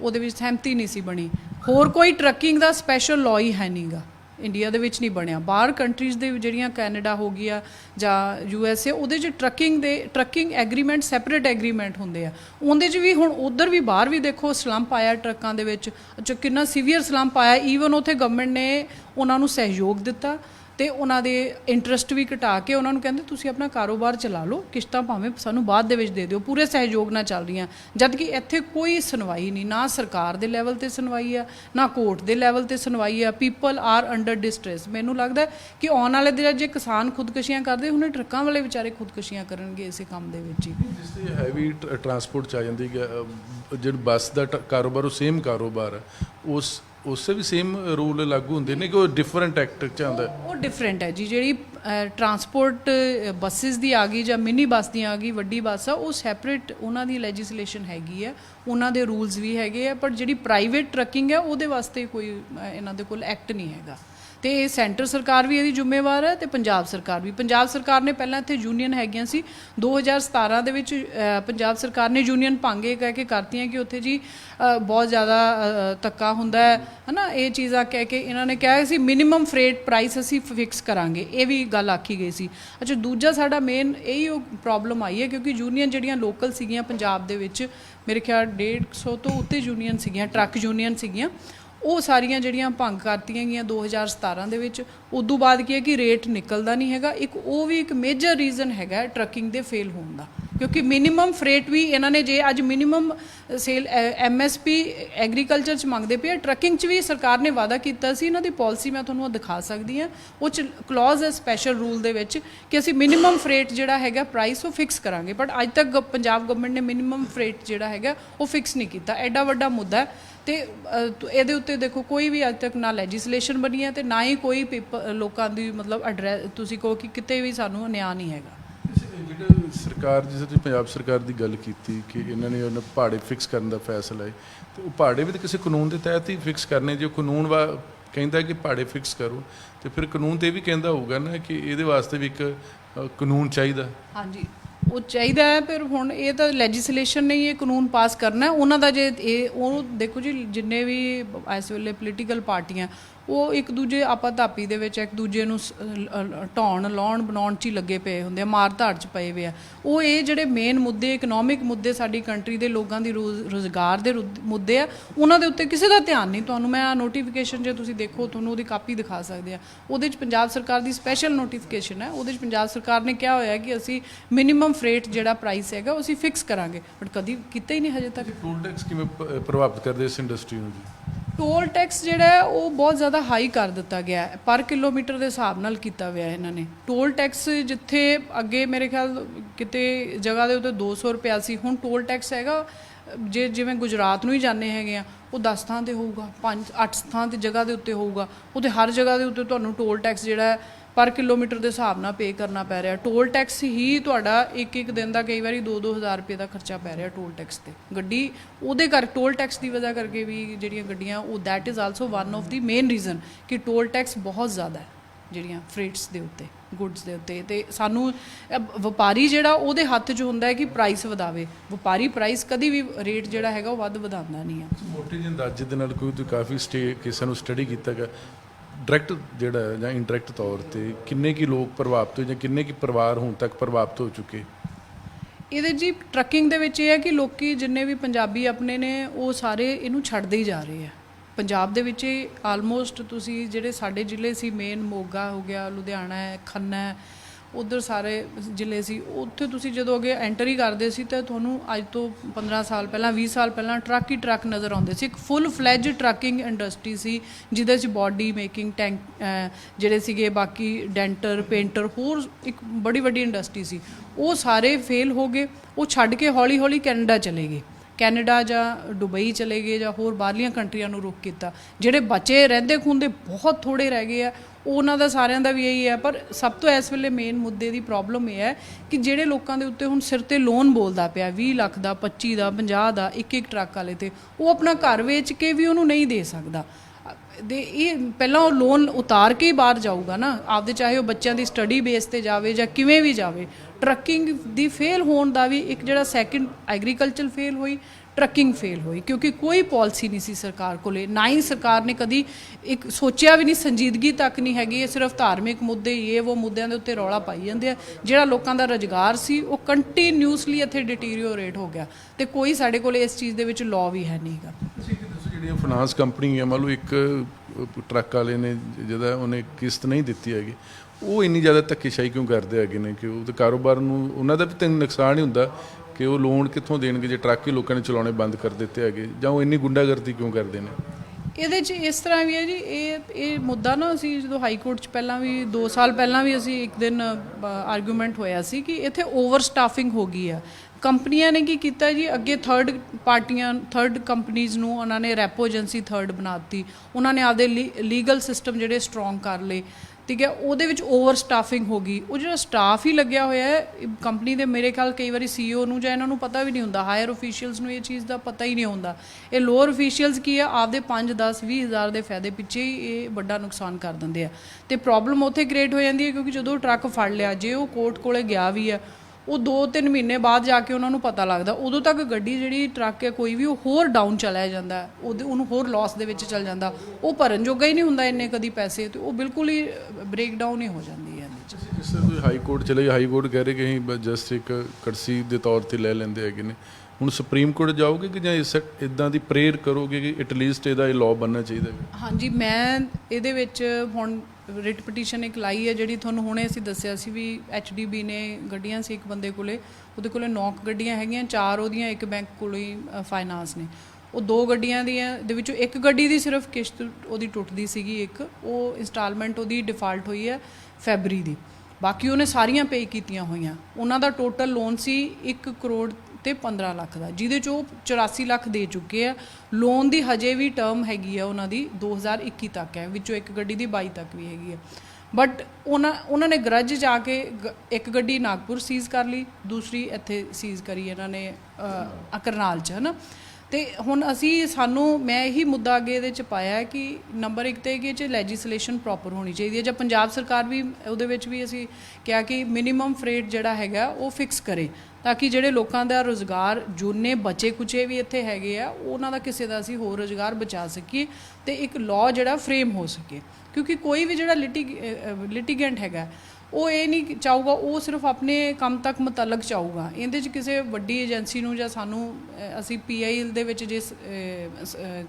ਉਹਦੇ ਵਿੱਚ ਸਹਿਮਤੀ ਨਹੀਂ ਸੀ ਬਣੀ। ਹੋਰ ਕੋਈ ਟਰੱਕਿੰਗ ਦਾ ਸਪੈਸ਼ਲ ਲਾਅ ਹੀ ਹੈ ਨਹੀਂਗਾ ਇੰਡੀਆ ਦੇ ਵਿੱਚ ਨਹੀਂ ਬਣਿਆ। ਬਾਹਰ ਕੰਟਰੀਜ਼ ਦੇ ਜਿਹੜੀਆਂ ਕੈਨੇਡਾ ਹੋ ਗਿਆ ਜਾਂ ਯੂ ਐਸ ਏ ਉਹਦੇ 'ਚ ਟਰੱਕਿੰਗ ਦੇ ਟਰੱਕਿੰਗ ਐਗਰੀਮੈਂਟ ਸੈਪਰੇਟ ਐਗਰੀਮੈਂਟ ਹੁੰਦੇ ਆ। ਉਹਦੇ 'ਚ ਵੀ ਹੁਣ ਉਧਰ ਵੀ ਬਾਹਰ ਵੀ ਦੇਖੋ ਸਲੰਪ ਆਇਆ ਟਰੱਕਾਂ ਦੇ ਵਿੱਚ। ਅੱਛਾ, ਕਿੰਨਾ ਸੀਵੀਅਰ ਸਲੰਪ ਆਇਆ। ਈਵਨ ਉੱਥੇ ਗਵਰਨਮੈਂਟ ਨੇ ਉਹਨਾਂ ਨੂੰ ਸਹਿਯੋਗ ਦਿੱਤਾ। ਤੇ ਉਹਨਾਂ ਦੇ ਇੰਟਰਸਟ ਵੀ ਘਟਾ ਕੇ ਉਹਨਾਂ ਨੂੰ ਕਹਿੰਦੇ ਤੁਸੀਂ ਆਪਣਾ ਕਾਰੋਬਾਰ ਚਲਾ ਲਓ ਕਿਸ਼ਤਾਂ ਭਾਵੇਂ ਸਾਨੂੰ ਬਾਅਦ ਦੇ ਵਿੱਚ ਦੇ ਦਿਓ ਪੂਰੇ ਸਹਿਯੋਗ ਨਾਲ ਚੱਲ ਰਹੀਆਂ। ਜਦ ਕਿ ਇੱਥੇ ਕੋਈ ਸੁਣਵਾਈ ਨਹੀਂ ਨਾ ਸਰਕਾਰ ਦੇ ਲੈਵਲ ਤੇ ਸੁਣਵਾਈ ਆ ਨਾ ਕੋਰਟ ਦੇ ਲੈਵਲ ਤੇ ਸੁਣਵਾਈ ਆ। ਪੀਪਲ ਆਰ ਅੰਡਰ ਡਿਸਟ੍ਰੈਸ ਮੈਨੂੰ ਲੱਗਦਾ ਕਿ ਆਉਣ ਵਾਲੇ ਦਿਨਾਂ ਜੇ ਕਿਸਾਨ ਖੁਦਕਸ਼ੀਆਂ ਕਰਦੇ ਹੁਣੇ ਟਰੱਕਾਂ ਵਾਲੇ ਵਿਚਾਰੇ ਖੁਦਕਸ਼ੀਆਂ ਕਰਨਗੇ ਇਸੇ ਕੰਮ ਦੇ ਵਿੱਚ ਹੀ। ਜਿਸ ਤੇ ਹੈਵੀ ਟਰਾਂਸਪੋਰਟ ਚ ਆ ਜਾਂਦੀ ਕਿ ਅਹ, ਬੱਸ ਦਾ ਟ- ਕਾਰੋਬਾਰ ਉਹ ਸੇਮ ਕਾਰੋਬਾਰ ਉਸ ਉਸੇ ਵੀ ਸੇਮ ਰੂਲ ਲਾਗੂ ਹੁੰਦੇ ਨੇ ਕਿ ਉਹ ਡਿਫਰੈਂਟ ਐਕਟ ਚ ਆਉਂਦਾ ਹੈ? ਉਹ ਡਿਫਰੈਂਟ ਹੈ ਜੀ ਜਿਹੜੀ ਟਰਾਂਸਪੋਰਟ ਬੱਸਸ ਦੀ ਆ ਗਈ ਜਾਂ ਮਿਨੀ ਬੱਸ ਦੀ ਆ ਗਈ ਵੱਡੀ ਬੱਸ ਆ ਉਹ ਸੈਪਰੇਟ ਉਹਨਾਂ ਦੀ ਲੈਜਿਸਲੇਸ਼ਨ ਹੈਗੀ ਹੈ ਉਹਨਾਂ ਦੇ ਰੂਲਸ ਵੀ ਹੈਗੇ ਆ ਪਰ ਜਿਹੜੀ ਪ੍ਰਾਈਵੇਟ ਟਰੱਕਿੰਗ ਹੈ ਉਹਦੇ ਵਾਸਤੇ ਕੋਈ ਅਹ, ਇਹਨਾਂ ਦੇ ਕੋਲ ਐਕਟ ਨਹੀਂ ਹੈਗਾ ਤੇ ਇਹ ਸੈਂਟਰ ਸਰਕਾਰ ਵੀ ਇਹਦੀ ਜ਼ਿੰਮੇਵਾਰ ਹੈ ਤੇ ਪੰਜਾਬ ਸਰਕਾਰ ਵੀ। ਪੰਜਾਬ ਸਰਕਾਰ ਨੇ ਪਹਿਲਾਂ ਇੱਥੇ ਯੂਨੀਅਨ ਹੈਗੀਆਂ ਸੀ। 2017 ਦੇ ਵਿੱਚ ਪੰਜਾਬ ਸਰਕਾਰ ਨੇ ਯੂਨੀਅਨ ਭਾਂਗੇ ਕਹਿ ਕੇ ਕਰਤੀਆਂ ਕਿ ਉੱਥੇ ਜੀ ਬਹੁਤ ਜ਼ਿਆਦਾ ਅਹ, ਧੱਕਾ ਹੁੰਦਾ ਹੈ। ਹਨਾ ਇਹ ਚੀਜ਼ਾਂ ਕਹਿ ਕੇ ਇਹਨਾਂ ਨੇ ਕਿਹਾ ਸੀ ਮਿਨੀਮਮ ਫਰੇਟ ਪ੍ਰਾਈਸ ਅਸੀਂ ਫਿਕਸ ਕਰਾਂਗੇ। ਇਹ ਵੀ ਗੱਲ ਆਖੀ ਗਈ ਸੀ। ਅੱਛਾ ਦੂਜਾ ਸਾਡਾ ਮੇਨ ਇਹੀ ਉਹ ਪ੍ਰੋਬਲਮ ਆਈ ਹੈ ਕਿਉਂਕਿ ਯੂਨੀਅਨ ਜਿਹੜੀਆਂ ਲੋਕਲ ਸੀਗੀਆਂ ਪੰਜਾਬ ਦੇ ਵਿੱਚ ਮੇਰੇ ਖਿਆਲ 150 ਤੋਂ ਉੱਤੇ ਯੂਨੀਅਨ ਸੀਗੀਆਂ ਟਰੱਕ ਯੂਨੀਅਨ ਸੀਗੀਆਂ। ਉਹ ਸਾਰੀਆਂ ਜਿਹੜੀਆਂ ਭੰਗ ਕਰਤੀਆਂ ਗਈਆਂ 2017 ਦੇ ਵਿੱਚ, ਉਦੋਂ ਬਾਅਦ ਕੀ ਹੈ ਕਿ ਰੇਟ ਨਿਕਲਦਾ ਨਹੀਂ ਹੈਗਾ। ਇੱਕ ਉਹ ਵੀ ਇੱਕ ਮੇਜਰ ਰੀਜ਼ਨ ਹੈਗਾ ਟਰੱਕਿੰਗ ਦੇ ਫੇਲ ਹੋਣ ਦਾ। ਕਿਉਂਕਿ ਮਿਨੀਮਮ ਫਰੇਟ ਵੀ ਇਹਨਾਂ ਨੇ ਜੇ ਅੱਜ ਮਿਨੀਮਮ ਸੇਲ ਐਮਐਸਪੀ ਐਗਰੀਕਲਚਰ ਚ ਮੰਗਦੇ ਪਏ ਟਰੱਕਿੰਗ ਚ ਵੀ ਸਰਕਾਰ ਨੇ ਵਾਅਦਾ ਕੀਤਾ ਸੀ। ਇਹਨਾਂ ਦੀ ਪਾਲਿਸੀ ਮੈਂ ਤੁਹਾਨੂੰ ਦਿਖਾ ਸਕਦੀ ਹਾਂ। ਉਹ ਚ ਕਲੌਜ਼ ਹੈ ਸਪੈਸ਼ਲ ਰੂਲ ਦੇ ਵਿੱਚ ਕਿ ਅਸੀਂ ਮਿਨੀਮਮ ਫਰੇਟ ਜਿਹੜਾ ਹੈਗਾ ਪ੍ਰਾਈਸ ਉਹ ਫਿਕਸ ਕਰਾਂਗੇ। ਬਟ ਅੱਜ ਤੱਕ ਗ- ਪੰਜਾਬ ਗਵਰਨਮੈਂਟ ਨੇ ਮਿਨੀਮਮ ਫਰੇਟ ਜਿਹੜਾ ਹੈਗਾ ਉਹ ਫਿਕਸ ਨਹੀਂ ਕੀਤਾ। ਐਡਾ ਵੱਡਾ ਮੁੱਦਾ ਹੈ। ਤੇ ਅ, ਇਹਦੇ ਉੱਤੇ ਦੇਖੋ ਕੋਈ ਵੀ ਅੱਜ ਤੱਕ ਨਾ ਲੈਜਿਸਲੇਸ਼ਨ ਬਣੀ ਹੈ ਤੇ ਨਾ ਹੀ ਕੋਈ ਪੇਪਰ ਲੋਕਾਂ ਦੀ ਮਤਲਬ ਐਡਰੈਸ ਤੁਸੀਂ ਕਹੋ ਕਿ ਕਿਤੇ ਵੀ ਸਾਨੂੰ ਨਿਆਂ ਨਹੀਂ ਹੈਗਾ। ਜਿਹੜਾ ਸਰਕਾਰ ਜਿਸ ਤੁਸੀਂ ਪੰਜਾਬ ਸਰਕਾਰ ਦੀ ਗੱਲ ਕੀਤੀ ਕਿ ਇਹਨਾਂ ਨੇ ਉਹਨਾਂ ਪਹਾੜੇ ਫਿਕਸ ਕਰਨ ਦਾ ਫੈਸਲਾ ਹੈ ਤੇ ਉਹ ਪਹਾੜੇ ਵੀ ਤਾਂ ਕਿਸੇ ਕਾਨੂੰਨ ਦੇ ਤਹਿਤ ਹੀ ਫਿਕਸ ਕਰਨੇ ਜੇ ਕਾਨੂੰਨ ਵਾ ਕਹਿੰਦਾ ਕਿ ਪਹਾੜੇ ਫਿਕਸ ਕਰੋ ਤੇ ਫਿਰ ਕਾਨੂੰਨ ਤੇ ਇਹ ਵੀ ਕਹਿੰਦਾ ਹੋਊਗਾ ਨਾ ਕਿ ਇਹਦੇ ਵਾਸਤੇ ਵੀ ਇੱਕ ਅ, ਕਾਨੂੰਨ ਚਾਹੀਦਾ। ਹਾਂਜੀ। ਉਹ ਚਾਹੀਦਾ ਹੈ, ਪਰ ਹੁਣ ਇਹ ਤਾਂ ਲੈਜਿਸਲੇਸ਼ਨ ਨੇ ਇਹ ਕਾਨੂੰਨ ਪਾਸ ਕਰਨਾ ਉਹਨਾਂ ਦਾ ਜੇ ਇਹ, ਉਹ ਦੇਖੋ ਜੀ, ਜਿੰਨੇ ਵੀ ਇਸ ਵੇਲੇ ਪੋਲੀਟੀਕਲ ਪਾਰਟੀਆਂ ਉਹ ਇੱਕ ਦੂਜੇ ਆਪਾ ਧਾਪੀ ਦੇ ਵਿੱਚ ਇੱਕ ਦੂਜੇ ਨੂੰ ਸ- ਢਾਉਣ, ਲਾਉਣ, ਬਣਾਉਣ 'ਚ ਹੀ ਲੱਗੇ ਪਏ ਹੁੰਦੇ ਆ, ਮਾਰ ਧਾੜ 'ਚ ਪਏ ਹੋਏ ਆ। ਉਹ ਇਹ ਜਿਹੜੇ ਮੇਨ ਮੁੱਦੇ ਇਕਨੋਮਿਕ ਮੁੱਦੇ ਸਾਡੀ ਕੰਟਰੀ ਦੇ ਲੋਕਾਂ ਦੀ ਰੋਜ਼- ਰੁਜ਼ਗਾਰ ਦੇ ਰੁ- ਮੁੱਦੇ ਆ, ਉਹਨਾਂ ਦੇ ਉੱਤੇ ਕਿਸੇ ਦਾ ਧਿਆਨ ਨਹੀਂ। ਤੁਹਾਨੂੰ ਮੈਂ ਨੋਟੀਫਿਕੇਸ਼ਨ ਜੇ ਤੁਸੀਂ ਦੇਖੋ, ਤੁਹਾਨੂੰ ਉਹਦੀ ਕਾਪੀ ਦਿਖਾ ਸਕਦੇ ਆ। ਉਹਦੇ 'ਚ ਪੰਜਾਬ ਸਰਕਾਰ ਦੀ ਸਪੈਸ਼ਲ ਨੋਟੀਫਿਕੇਸ਼ਨ ਹੈ। ਉਹਦੇ 'ਚ ਪੰਜਾਬ ਸਰਕਾਰ ਨੇ ਕਿਹਾ ਹੋਇਆ ਕਿ ਅਸੀਂ ਮਿਨੀਮਮ ਫਰੇਟ ਜਿਹੜਾ ਪ੍ਰਾਈਸ ਹੈਗਾ, ਉਹ ਅਸੀਂ ਫਿਕਸ ਕਰਾਂਗੇ। ਬਟ ਕਦੀ ਕੀਤਾ ਹੀ ਨਹੀਂ ਹਜੇ ਤੱਕ। ਟੋਲ ਟੈਕਸ ਕਿਵੇਂ ਪ੍ਰਭਾਵਿਤ ਕਰਦੇ ਇਸ ਇੰਡਸਟਰੀ ਨੂੰ ਜੀ? ਟੋਲ ਟੈਕਸ ਜਿਹੜਾ ਹੈ, ਉਹ ਬਹੁਤ ਜ਼ਿਆਦਾ ਹਾਈ ਕਰ ਦਿੱਤਾ ਗਿਆ ਹੈ। ਪਰ ਕਿਲੋਮੀਟਰ ਦੇ ਹਿਸਾਬ ਨਾਲ ਕੀਤਾ ਹੋਇਆ ਇਹਨਾਂ ਨੇ। ਟੋਲ ਟੈਕਸ ਜਿੱਥੇ ਅੱਗੇ ਮੇਰੇ ਖਿਆਲ ਕਿਤੇ ਜਗ੍ਹਾ ਦੇ ਉੱਤੇ 200 ਰੁਪਿਆ ਸੀ, ਹੁਣ ਟੋਲ ਟੈਕਸ ਹੈਗਾ, ਜੇ ਜਿਵੇਂ ਗੁਜਰਾਤ ਨੂੰ ਹੀ ਜਾਂਦੇ ਹੈਗੇ ਆ, ਉਹ 10 ਥਾਂ ਤੇ ਹੋਊਗਾ 5 8 ਥਾਂ ਤੇ ਜਗ੍ਹਾ ਦੇ ਉੱਤੇ ਹੋਊਗਾ ਉਹਦੇ ਹਰ ਜਗ੍ਹਾ ਦੇ ਉੱਤੇ ਤੁਹਾਨੂੰ ਟੋਲ ਟੈਕਸ ਜਿਹੜਾ ਹੈ ਪਰ ਕਿਲੋਮੀਟਰ ਦੇ ਹਿਸਾਬ ਨਾਲ ਪੇ ਕਰਨਾ ਪੈ ਰਿਹਾ। ਟੋਲ ਟੈਕਸ ਹੀ ਤੁਹਾਡਾ ਇੱਕ ਇੱਕ ਦਿਨ ਦਾ ਕਈ ਵਾਰੀ 2-2000 ਰੁਪਏ ਦਾ ਖਰਚਾ ਪੈ ਰਿਹਾ ਟੋਲ ਟੈਕਸ ਤੇ। ਗੱਡੀ, ਉਹਦੇ ਕਰ ਟੋਲ ਟੈਕਸ ਦੀ ਵਜ੍ਹਾ ਕਰਕੇ ਵੀ ਜਿਹੜੀਆਂ ਗੱਡੀਆਂ, ਉਹ that is also one of the main reason ਕਿ ਟੋਲ ਟੈਕਸ ਬਹੁਤ ਜ਼ਿਆਦਾ ਹੈ ਜਿਹੜੀਆਂ ਫਰੇਟਸ ਦੇ ਉੱਤੇ ਗੁੱਡਸ ਦੇ ਉੱਤੇ। ਤੇ ਸਾਨੂੰ ਵਪਾਰੀ ਜਿਹੜਾ, ਉਹਦੇ ਹੱਥ 'ਚ ਹੁੰਦਾ ਹੈ ਕਿ ਪ੍ਰਾਈਸ ਵਧਾਵੇ। ਵਪਾਰੀ ਪ੍ਰਾਈਸ ਕਦੀ ਵੀ ਰੇਟ ਜਿਹੜਾ ਹੈਗਾ, ਉਹ ਵੱਧ ਵਧਾਉਂਦਾ ਨਹੀਂ ਆ। ਮੋਟੇ ਜਿਹੇ ਅੰਦਾਜ਼ੇ ਦੇ ਨਾਲ ਕੋਈ ਤੁਸੀਂ ਕਾਫੀ ਸਟੇ, ਕੇਸਾਂ ਨੂੰ ਸਟੱਡੀ ਕੀਤਾ ਗਿਆ। ਡਾਇਰੈਕਟ ਜਿਹੜਾ ਜਾਂ ਇਨਡਾਇਰੈਕਟ ਤੌਰ ਤੇ ਕਿੰਨੇ ਕੀ ਲੋਕ ਪ੍ਰਭਾਵਿਤ ਹੋਏ ਜਾਂ ਕਿੰਨੇ ਕੀ ਪਰਿਵਾਰ ਹੁਣ ਤੱਕ ਪ੍ਰਭਾਵਿਤ ਹੋ ਚੁੱਕੇ? ਇਹਦੇ ਜੀ ਟਰੱਕਿੰਗ ਦੇ ਵਿੱਚ ਇਹ ਹੈ ਕਿ ਲੋਕੀ ਜਿੰਨੇ ਵੀ ਪੰਜਾਬੀ ਆਪਣੇ ਨੇ, ਉਹ ਸਾਰੇ ਇਹਨੂੰ ਛੱਡਦੇ ਹੀ ਜਾ ਰਹੇ ਆ। ਪੰਜਾਬ ਦੇ ਵਿੱਚ ਆਲਮੋਸਟ ਤੁਸੀਂ ਜਿਹੜੇ ਸਾਡੇ ਜ਼ਿਲ੍ਹੇ ਸੀ ਮੇਨ ਮੋਗਾ ਹੋ ਗਿਆ, ਲੁਧਿਆਣਾ ਹੈ, ਖੰਨਾ ਹੈ ਉਧਰ ਸਾਰੇ ਜ਼ਿਲ੍ਹੇ ਸੀ। ਉੱਥੇ ਤੁਸੀਂ ਜਦੋਂ ਅੱਗੇ ਐਂਟਰੀ ਕਰਦੇ ਸੀ ਤਾਂ ਤੁਹਾਨੂੰ ਅੱਜ ਤੋਂ 15 ਸਾਲ ਪਹਿਲਾਂ 20 ਸਾਲ ਪਹਿਲਾਂ ਟਰੱਕ ਹੀ ਟਰੱਕ ਨਜ਼ਰ ਆਉਂਦੇ ਸੀ। ਇੱਕ ਫੁੱਲ ਫਲੈਜ ਟਰੱਕਿੰਗ ਇੰਡਸਟਰੀ ਸੀ, ਜਿਹਦੇ 'ਚ ਬਾਡੀ ਮੇਕਿੰਗ ਟੈਂਕ ਜਿਹੜੇ ਸੀਗੇ, ਬਾਕੀ ਡੈਂਟਰ ਪੇਂਟਰ ਹੋਰ ਇੱਕ ਬੜੀ ਵੱਡੀ ਇੰਡਸਟਰੀ ਸੀ। ਉਹ ਸਾਰੇ ਫੇਲ ਹੋ ਗਏ। ਉਹ ਛੱਡ ਕੇ ਹੌਲੀ ਹੌਲੀ ਕੈਨੇਡਾ ਚਲੇ ਗਏ। ਕੈਨੇਡਾ ਜਾਂ ਦੁਬਈ ਚਲੇ ਗਏ ਜਾਂ ਹੋਰ ਬਾਹਰਲੀਆਂ ਕੰਟਰੀਆਂ ਨੂੰ ਰੁਕ ਕੀਤਾ। ਜਿਹੜੇ ਬਚੇ ਰਹਿੰਦੇ ਖੁੰਦੇ ਬਹੁਤ ਥੋੜੇ ਰਹਿ ਗਏ ਆ। ਉਹਨਾਂ ਦਾ ਸਾਰਿਆਂ ਦਾ ਵੀ ਇਹੀ ਹੈ, ਪਰ ਸਭ ਤੋਂ ਇਸ ਵੇਲੇ ਮੇਨ ਮੁੱਦੇ ਦੀ ਪ੍ਰੋਬਲਮ ਇਹ ਹੈ ਕਿ ਜਿਹੜੇ ਲੋਕਾਂ ਦੇ ਉੱਤੇ ਹੁਣ ਸਿਰ ਤੇ ਲੋਨ ਬੋਲਦਾ ਪਿਆ 20 ਲੱਖ ਦਾ 25 ਦਾ 50 ਦਾ, ਇੱਕ ਇੱਕ ਟਰੱਕ ਵਾਲੇ ਤੇ, ਉਹ ਆਪਣਾ ਘਰ ਵੇਚ ਕੇ ਵੀ ਉਹਨੂੰ ਨਹੀਂ ਦੇ ਸਕਦਾ। ਦੇ ਇਹ ਪਹਿਲਾਂ ਉਹ ਲੋਨ ਉਤਾਰ ਕੇ ਹੀ ਬਾਹਰ ਜਾਊਗਾ ਨਾ, ਆਪਦੇ ਚਾਹੇ ਉਹ ਬੱਚਿਆਂ ਦੀ ਸਟੱਡੀ ਬੇਸ ਤੇ ਜਾਵੇ ਜਾਂ ਕਿਵੇਂ ਵੀ ਜਾਵੇ ਟਰੱਕਿੰਗ ਦੀ ਫੇਲ ਹੋਣ ਦਾ ਵੀ ਇੱਕ ਜਿਹੜਾ ਸੈਕਿੰਡ ਐਗਰੀਕਲਚਰ ਫੇਲ ਹੋਈ ਟਰੱਕਿੰਗ ਫੇਲ ਹੋਈ, ਕਿਉਂਕਿ ਕੋਈ ਪਾਲਿਸੀ ਨਹੀਂ ਸੀ ਸਰਕਾਰ ਕੋਲੇ। ਨਾ ਹੀ ਸਰਕਾਰ ਨੇ ਕਦੀ ਇੱਕ ਸੋਚਿਆ ਵੀ ਨਹੀਂ, ਸੰਜੀਦਗੀ ਤੱਕ ਨਹੀਂ ਹੈਗੀ, ਇਹ ਸਿਰਫ ਧਾਰਮਿਕ ਮੁੱਦੇ ਇਹ ਉਹ ਮੁੱਦਿਆਂ ਦੇ ਉੱਤੇ ਰੌਲਾ ਪਾਈ ਜਾਂਦੇ ਆ। ਜਿਹੜਾ ਲੋਕਾਂ ਦਾ ਰੁਜ਼ਗਾਰ ਸੀ, ਉਹ ਕੰਟੀਨਿਊਸਲੀ ਇੱਥੇ ਡਿਟੀਰੀਓਰੇਟ ਹੋ ਗਿਆ ਤੇ ਕੋਈ ਸਾਡੇ ਕੋਲੇ ਇਸ ਚੀਜ਼ ਦੇ ਵਿੱਚ ਲਾਅ ਵੀ ਹੈ ਨਹੀਂਗਾ। ਤੁਸੀਂ ਦੱਸੋ, ਜਿਹੜੀਆਂ ਫਾਈਨਾਂਸ ਕੰਪਨੀ ਹੈ ਮੰਨ ਲਓ ਇੱਕ ਟਰੱਕ ਵਾਲੇ ਨੇ, ਜਿਹਦਾ ਉਹਨੇ ਕਿਸ਼ਤ ਨਹੀਂ ਦਿੱਤੀ ਹੈਗੀ, ਉਹ ਇੰਨੀ ਜ਼ਿਆਦਾ ਧੱਕੇਸ਼ਾਹੀ ਕਿਉਂ ਕਰਦੇ ਹੈਗੇ ਨੇ ਕਿ ਉਹ ਤੇ ਕਾਰੋਬਾਰ ਨੂੰ, ਉਹਨਾਂ ਦਾ ਵੀ ਤਾਂ ਨੁਕਸਾਨ ਹੀ ਹੁੰਦਾ। ਕਿ ਉਹ ਲੋਨ ਕਿੱਥੋਂ ਦੇਣਗੇ ਜੇ ਟਰੱਕ ਹੀ ਲੋਕਾਂ ਨੇ ਚਲਾਉਣੇ ਬੰਦ ਕਰ ਦਿੱਤੇ ਹੈਗੇ? ਜਾਂ ਉਹ ਇੰਨੀ ਗੁੰਡਾਗਰਦੀ ਕਿਉਂ ਕਰਦੇ ਨੇ? ਇਹਦੇ 'ਚ ਇਸ ਤਰ੍ਹਾਂ ਵੀ ਹੈ ਜੀ, ਇਹ ਇਹ ਮੁੱਦਾ ਨਾ ਅਸੀਂ ਜਦੋਂ ਹਾਈ ਕੋਰਟ 'ਚ ਪਹਿਲਾਂ ਵੀ 2 ਸਾਲ ਪਹਿਲਾਂ ਵੀ ਅਸੀਂ ਇੱਕ ਦਿਨ ਆਰਗੂਮੈਂਟ ਹੋਇਆ ਸੀ ਕਿ ਇੱਥੇ ਓਵਰ ਸਟਾਫਿੰਗ ਹੋ ਗਈ ਆ। ਕੰਪਨੀਆਂ ਨੇ ਕੀ ਕੀਤਾ ਜੀ, ਅੱਗੇ ਥਰਡ ਪਾਰਟੀਆਂ ਥਰਡ ਕੰਪਨੀਆਂ ਨੂੰ ਉਹਨਾਂ ਨੇ ਰੈਪੋ ਏਜੰਸੀ ਥਰਡ ਬਣਾਤੀ ਉਹਨਾਂ ਨੇ ਆਪਦੇ ਲੀਗਲ ਸਿਸਟਮ ਜਿਹੜੇ ਸਟਰੋਂਗ ਕਰ ਲਏ। ਠੀਕ ਹੈ, ਉਹਦੇ ਵਿੱਚ ਓਵਰ ਸਟਾਫਿੰਗ ਹੋ ਗਈ। ਉਹ ਜਿਹੜਾ ਸਟਾਫ ਹੀ ਲੱਗਿਆ ਹੋਇਆ ਹੈ ਕੰਪਨੀ ਦੇ ਮੇਰੇ ਖਿਆਲ ਕਈ ਵਾਰੀ ਸੀਈਓ ਨੂੰ ਜਾਂ ਇਹਨਾਂ ਨੂੰ ਪਤਾ ਵੀ ਨਹੀਂ ਹੁੰਦਾ। ਹਾਇਰ ਅਫੀਸ਼ੀਅਲਸ ਨੂੰ ਇਹ ਚੀਜ਼ ਦਾ ਪਤਾ ਹੀ ਨਹੀਂ ਹੁੰਦਾ। ਇਹ ਲੋਅਰ ਅਫੀਸ਼ੀਅਲਸ ਕੀ ਆ ਆਪਦੇ 5 10 20 ਹਜ਼ਾਰ ਦੇ ਫਾਇਦੇ ਪਿੱਛੇ ਹੀ ਇਹ ਵੱਡਾ ਨੁਕਸਾਨ ਕਰ ਦਿੰਦੇ ਆ। ਤੇ ਪ੍ਰੋਬਲਮ ਉੱਥੇ ਕ੍ਰੀਏਟ ਹੋ ਜਾਂਦੀ ਹੈ ਕਿਉਂਕਿ ਜਦੋਂ ਟਰੱਕ ਫੜ ਲਿਆ, ਜੇ ਉਹ ਕੋਰਟ ਕੋਲੇ ਗਿਆ ਵੀ ਆ ਉਹ 2-3 ਮਹੀਨੇ ਬਾਅਦ ਜਾ ਕੇ ਉਹਨਾਂ ਨੂੰ ਪਤਾ ਲੱਗਦਾ। ਉਦੋਂ ਤੱਕ ਗੱਡੀ ਜਿਹੜੀ ਟਰੱਕ ਹੈ ਕੋਈ ਵੀ ਉਹ ਹੋਰ ਡਾਊਨ ਚਲਾ ਜਾਂਦਾ। ਉਹਦੇ ਉਹਨੂੰ ਹੋਰ ਲਾਸ ਦੇ ਵਿੱਚ ਚਲ ਜਾਂਦਾ। ਉਹ ਭਰਨ ਜੋਗਾ ਹੀ ਨਹੀਂ ਹੁੰਦਾ ਇੰਨੇ ਕਦੀ ਪੈਸੇ ਤੇ ਉਹ ਬਿਲਕੁਲ ਹੀ ਬ੍ਰੇਕ ਡਾਊਨ ਹੀ ਹੋ ਜਾਂਦੀ ਹੈ ਜਿਸ ਤਰ੍ਹਾਂ ਕੋਈ ਹਾਈ ਕੋਰਟ ਚਲੇ ਹਾਈ ਕੋਰਟ ਕਹਿ ਰਹੇ ਕਿ ਅਸੀਂ ਜਸਟ ਇੱਕ ਕੜਸੀ ਦੇ ਤੌਰ ਤੇ ਲੈ ਲੈਂਦੇ ਹੈਗੇ ਨੇ। ਹੁਣ ਸੁਪਰੀਮ ਕੋਰਟ ਜਾਓਗੇ ਕਿ ਜਾਂ ਇਸ ਇਦਾਂ ਦੀ ਪ੍ਰੇਅਰ ਕਰੋਗੇ ਕਿ ਐਟਲੀਸਟ ਇਹਦਾ ਇਹ ਲਾਅ ਬਣਨਾ ਚਾਹੀਦਾ ਹੈ? ਹਾਂਜੀ ਮੈਂ ਇਹਦੇ ਵਿੱਚ ਹੁਣ ਰਿਟ ਪਟੀਸ਼ਨ ਇੱਕ ਲਾਈ ਹੈ ਜਿਹੜੀ ਤੁਹਾਨੂੰ ਹੁਣੇ ਅਸੀਂ ਦੱਸਿਆ ਸੀ ਵੀ ਐਚਡੀਬੀ ਨੇ ਗੱਡੀਆਂ ਸੀ ਇੱਕ ਬੰਦੇ ਕੋਲੇ, ਉਹਦੇ ਕੋਲੇ 9 ਗੱਡੀਆਂ ਹੈਗੀਆਂ, ਚਾਰ ਉਹਦੀਆਂ, ਇੱਕ ਬੈਂਕ ਕੋਲੋਂ ਹੀ ਫਾਈਨਾਂਸ ਨੇ। ਉਹ ਦੋ ਗੱਡੀਆਂ ਦੀਆਂ, ਦੇ ਵਿੱਚੋਂ ਇੱਕ ਗੱਡੀ ਦੀ ਸਿਰਫ ਕਿਸ਼ਤ ਉਹਦੀ ਟੁੱਟਦੀ ਸੀਗੀ ਇੱਕ, ਉਹ ਇੰਸਟਾਲਮੈਂਟ ਉਹਦੀ ਡਿਫਾਲਟ ਹੋਈ ਹੈ ਫੈਬਰੀ ਦੀ। ਬਾਕੀ ਉਹਨੇ ਸਾਰੀਆਂ ਪੇ ਕੀਤੀਆਂ ਹੋਈਆਂ। ਉਹਨਾਂ ਦਾ ਟੋਟਲ ਲੋਨ ਸੀ 1 ਕਰੋੜ ਤੇ 15 ਲੱਖ ਦਾ ਜਿਹਦੇ ਚੋਂ ਉਹ 84 ਲੱਖ ਦੇ ਚੁੱਕੇ ਆ। ਲੋਨ ਦੀ ਹਜੇ ਵੀ ਟਰਮ ਹੈਗੀ ਆ ਉਹਨਾਂ ਦੀ 2021 ਤੱਕ ਹੈ ਵਿੱਚੋਂ ਇੱਕ ਗੱਡੀ ਦੀ 22 ਤੱਕ ਵੀ ਹੈਗੀ ਆ। ਬਟ ਉਹਨਾਂ ਉਹਨਾਂ ਨੇ ਗਰਜ ਜਾ ਕੇ ਗ- ਇੱਕ ਗੱਡੀ ਨਾਗਪੁਰ ਸੀਜ਼ ਕਰ ਲਈ ਦੂਸਰੀ ਇੱਥੇ ਸੀਜ਼ ਕਰੀ ਇਹਨਾਂ ਨੇ ਅ, ਕਰਨਾਲ ਚ ਹਨਾ। ਤੇ ਹੁਣ ਅਸੀਂ ਸਾਨੂੰ ਮੈਂ ਇਹੀ ਮੁੱਦਾ ਅੱਗੇ ਇਹਦੇ ਚ ਪਾਇਆ ਕਿ ਨੰਬਰ 1 ਤੇ ਕਿ ਇਹ ਚ ਲੈਜੀਸਲੇਸ਼ਨ ਪ੍ਰੋਪਰ ਹੋਣੀ ਚਾਹੀਦੀ ਹੈ ਜਾਂ ਪੰਜਾਬ ਸਰਕਾਰ ਵੀ ਉਹਦੇ ਵਿੱਚ ਵੀ ਅਸੀਂ ਕਿਹਾ ਕਿ ਮਿਨੀਮਮ ਫਰੇਟ ਜਿਹੜਾ ਹੈਗਾ ਉਹ ਫਿਕਸ ਕਰੇ। ਤਾਂ ਕਿ ਜਿਹੜੇ ਲੋਕਾਂ ਦਾ ਰੋਜ਼ਗਾਰ ਜੁਨੇ ਬਚੇ ਕੁਚੇ ਵੀ ਇੱਥੇ ਹੈਗੇ ਆ ਉਹਨਾਂ ਦਾ ਕਿਸੇ ਦਾ ਅਸੀਂ ਹੋਰ ਰੋਜ਼ਗਾਰ ਬਚਾ ਸਕੀਏ ਤੇ ਇੱਕ ਲਾਅ ਜਿਹੜਾ ਫਰੇਮ ਹੋ ਸਕੇ। ਕਿਉਂਕਿ ਕੋਈ ਵੀ ਜਿਹੜਾ ਲਿਟੀ ਲਿਟੀਗੈਂਟ ਹੈਗਾ ਉਹ ਇਹ ਨਹੀਂ ਚਾਹੂਗਾ ਉਹ ਸਿਰਫ ਆਪਣੇ ਕੰਮ ਤੱਕ ਮੁਤਲਕ ਚਾਹੂਗਾ। ਇਹਦੇ 'ਚ ਕਿਸੇ ਵੱਡੀ ਏਜੰਸੀ ਨੂੰ ਜਾਂ ਸਾਨੂੰ ਅ, ਅਸੀਂ ਪੀਆਈ ਦੇ ਵਿੱਚ ਜੇ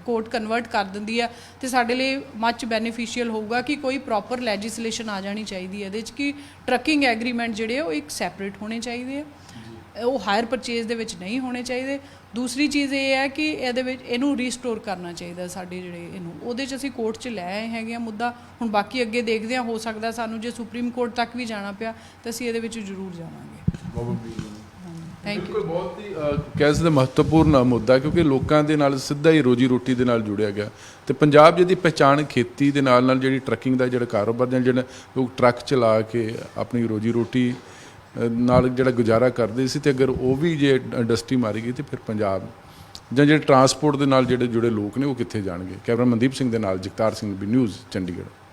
ਕੋਰਟ ਕਨਵਰਟ ਕਰ ਦਿੰਦੀ ਆ ਤੇ ਸਾਡੇ ਲਈ ਮੱਚ ਬੈਨੀਫੀਸ਼ੀਅਲ ਹੋਊਗਾ ਕਿ ਕੋਈ ਪ੍ਰੋਪਰ ਲੈਜਿਸਲੇਸ਼ਨ ਆ ਜਾਣੀ ਚਾਹੀਦੀ ਹੈ ਇਹਦੇ 'ਚ ਕਿ ਟਰੱਕਿੰਗ ਐਗਰੀਮੈਂਟ ਜਿਹੜੇ ਆ ਉਹ ਇੱਕ ਸੈਪਰੇਟ ਹੋਣੇ ਚਾਹੀਦੇ ਆ। ਉਹ ਹਾਇਰ ਪਰਚੇਜ਼ ਦੇ ਵਿੱਚ ਨਹੀਂ ਹੋਣੇ ਚਾਹੀਦੇ। ਦੂਸਰੀ ਚੀਜ਼ ਇਹ ਹੈ ਕਿ ਇਹਦੇ ਵਿੱਚ ਇਹਨੂੰ ਰੀਸਟੋਰ ਕਰਨਾ ਚਾਹੀਦਾ ਸਾਡੇ ਜਿਹੜੇ ਇਹਨੂੰ। ਉਹਦੇ 'ਚ ਅਸੀਂ ਕੋਰਟ 'ਚ ਲੈ ਆਏ ਹੈਗੇ ਆ ਮੁੱਦਾ। ਹੁਣ ਬਾਕੀ ਅੱਗੇ ਦੇਖਦੇ ਹਾਂ, ਹੋ ਸਕਦਾ ਸਾਨੂੰ ਜੇ ਸੁਪਰੀਮ ਕੋਰਟ ਤੱਕ ਵੀ ਜਾਣਾ ਪਿਆ, ਤਾਂ ਅਸੀਂ ਇਹਦੇ ਵਿੱਚ ਜ਼ਰੂਰ ਜਾਵਾਂਗੇ। ਥੈਂਕ ਯੂ ਬਹੁਤ ਹੀ ਕਹਿ ਸਕਦੇ ਮਹੱਤਵਪੂਰਨ ਮੁੱਦਾ ਕਿਉਂਕਿ ਲੋਕਾਂ ਦੇ ਨਾਲ ਸਿੱਧਾ ਹੀ ਰੋਜੀ ਰੋਟੀ ਦੇ ਨਾਲ ਜੁੜਿਆ ਗਿਆ। ਤੇ ਪੰਜਾਬ ਜਿਹਦੀ ਪਛਾਣ ਖੇਤੀ ਦੇ ਨਾਲ ਨਾਲ ਜਿਹੜੀ ਟਰੱਕਿੰਗ ਦਾ ਜਿਹੜਾ ਕਾਰੋਬਾਰ ਜਾਂ ਜਿਹੜਾ ਲੋਕ ਟਰੱਕ ਚਲਾ ਕੇ ਆਪਣੀ ਰੋਜੀ ਰੋਟੀ ਨਾਲ ਜਿਹੜਾ ਗੁਜ਼ਾਰਾ ਕਰਦੇ ਸੀ ਤੇ ਅਗਰ ਉਹ ਵੀ ਜੇ ਇੰਡਸਟਰੀ ਮਾਰੀ ਗਈ ਤੇ ਫਿਰ ਪੰਜਾਬ ਜਾਂ ਜਿਹੜੇ ਟਰਾਂਸਪੋਰਟ ਦੇ ਨਾਲ ਜਿਹੜੇ ਜੁੜੇ ਲੋਕ ਨੇ ਉਹ ਕਿੱਥੇ ਜਾਣਗੇ? ਕੈਮਰਾ ਮਨਦੀਪ ਸਿੰਘ ਦੇ ਨਾਲ ਜਗਤਾਰ ਸਿੰਘ ਵੀ ਨਿਊਜ਼ ਚੰਡੀਗੜ੍ਹ।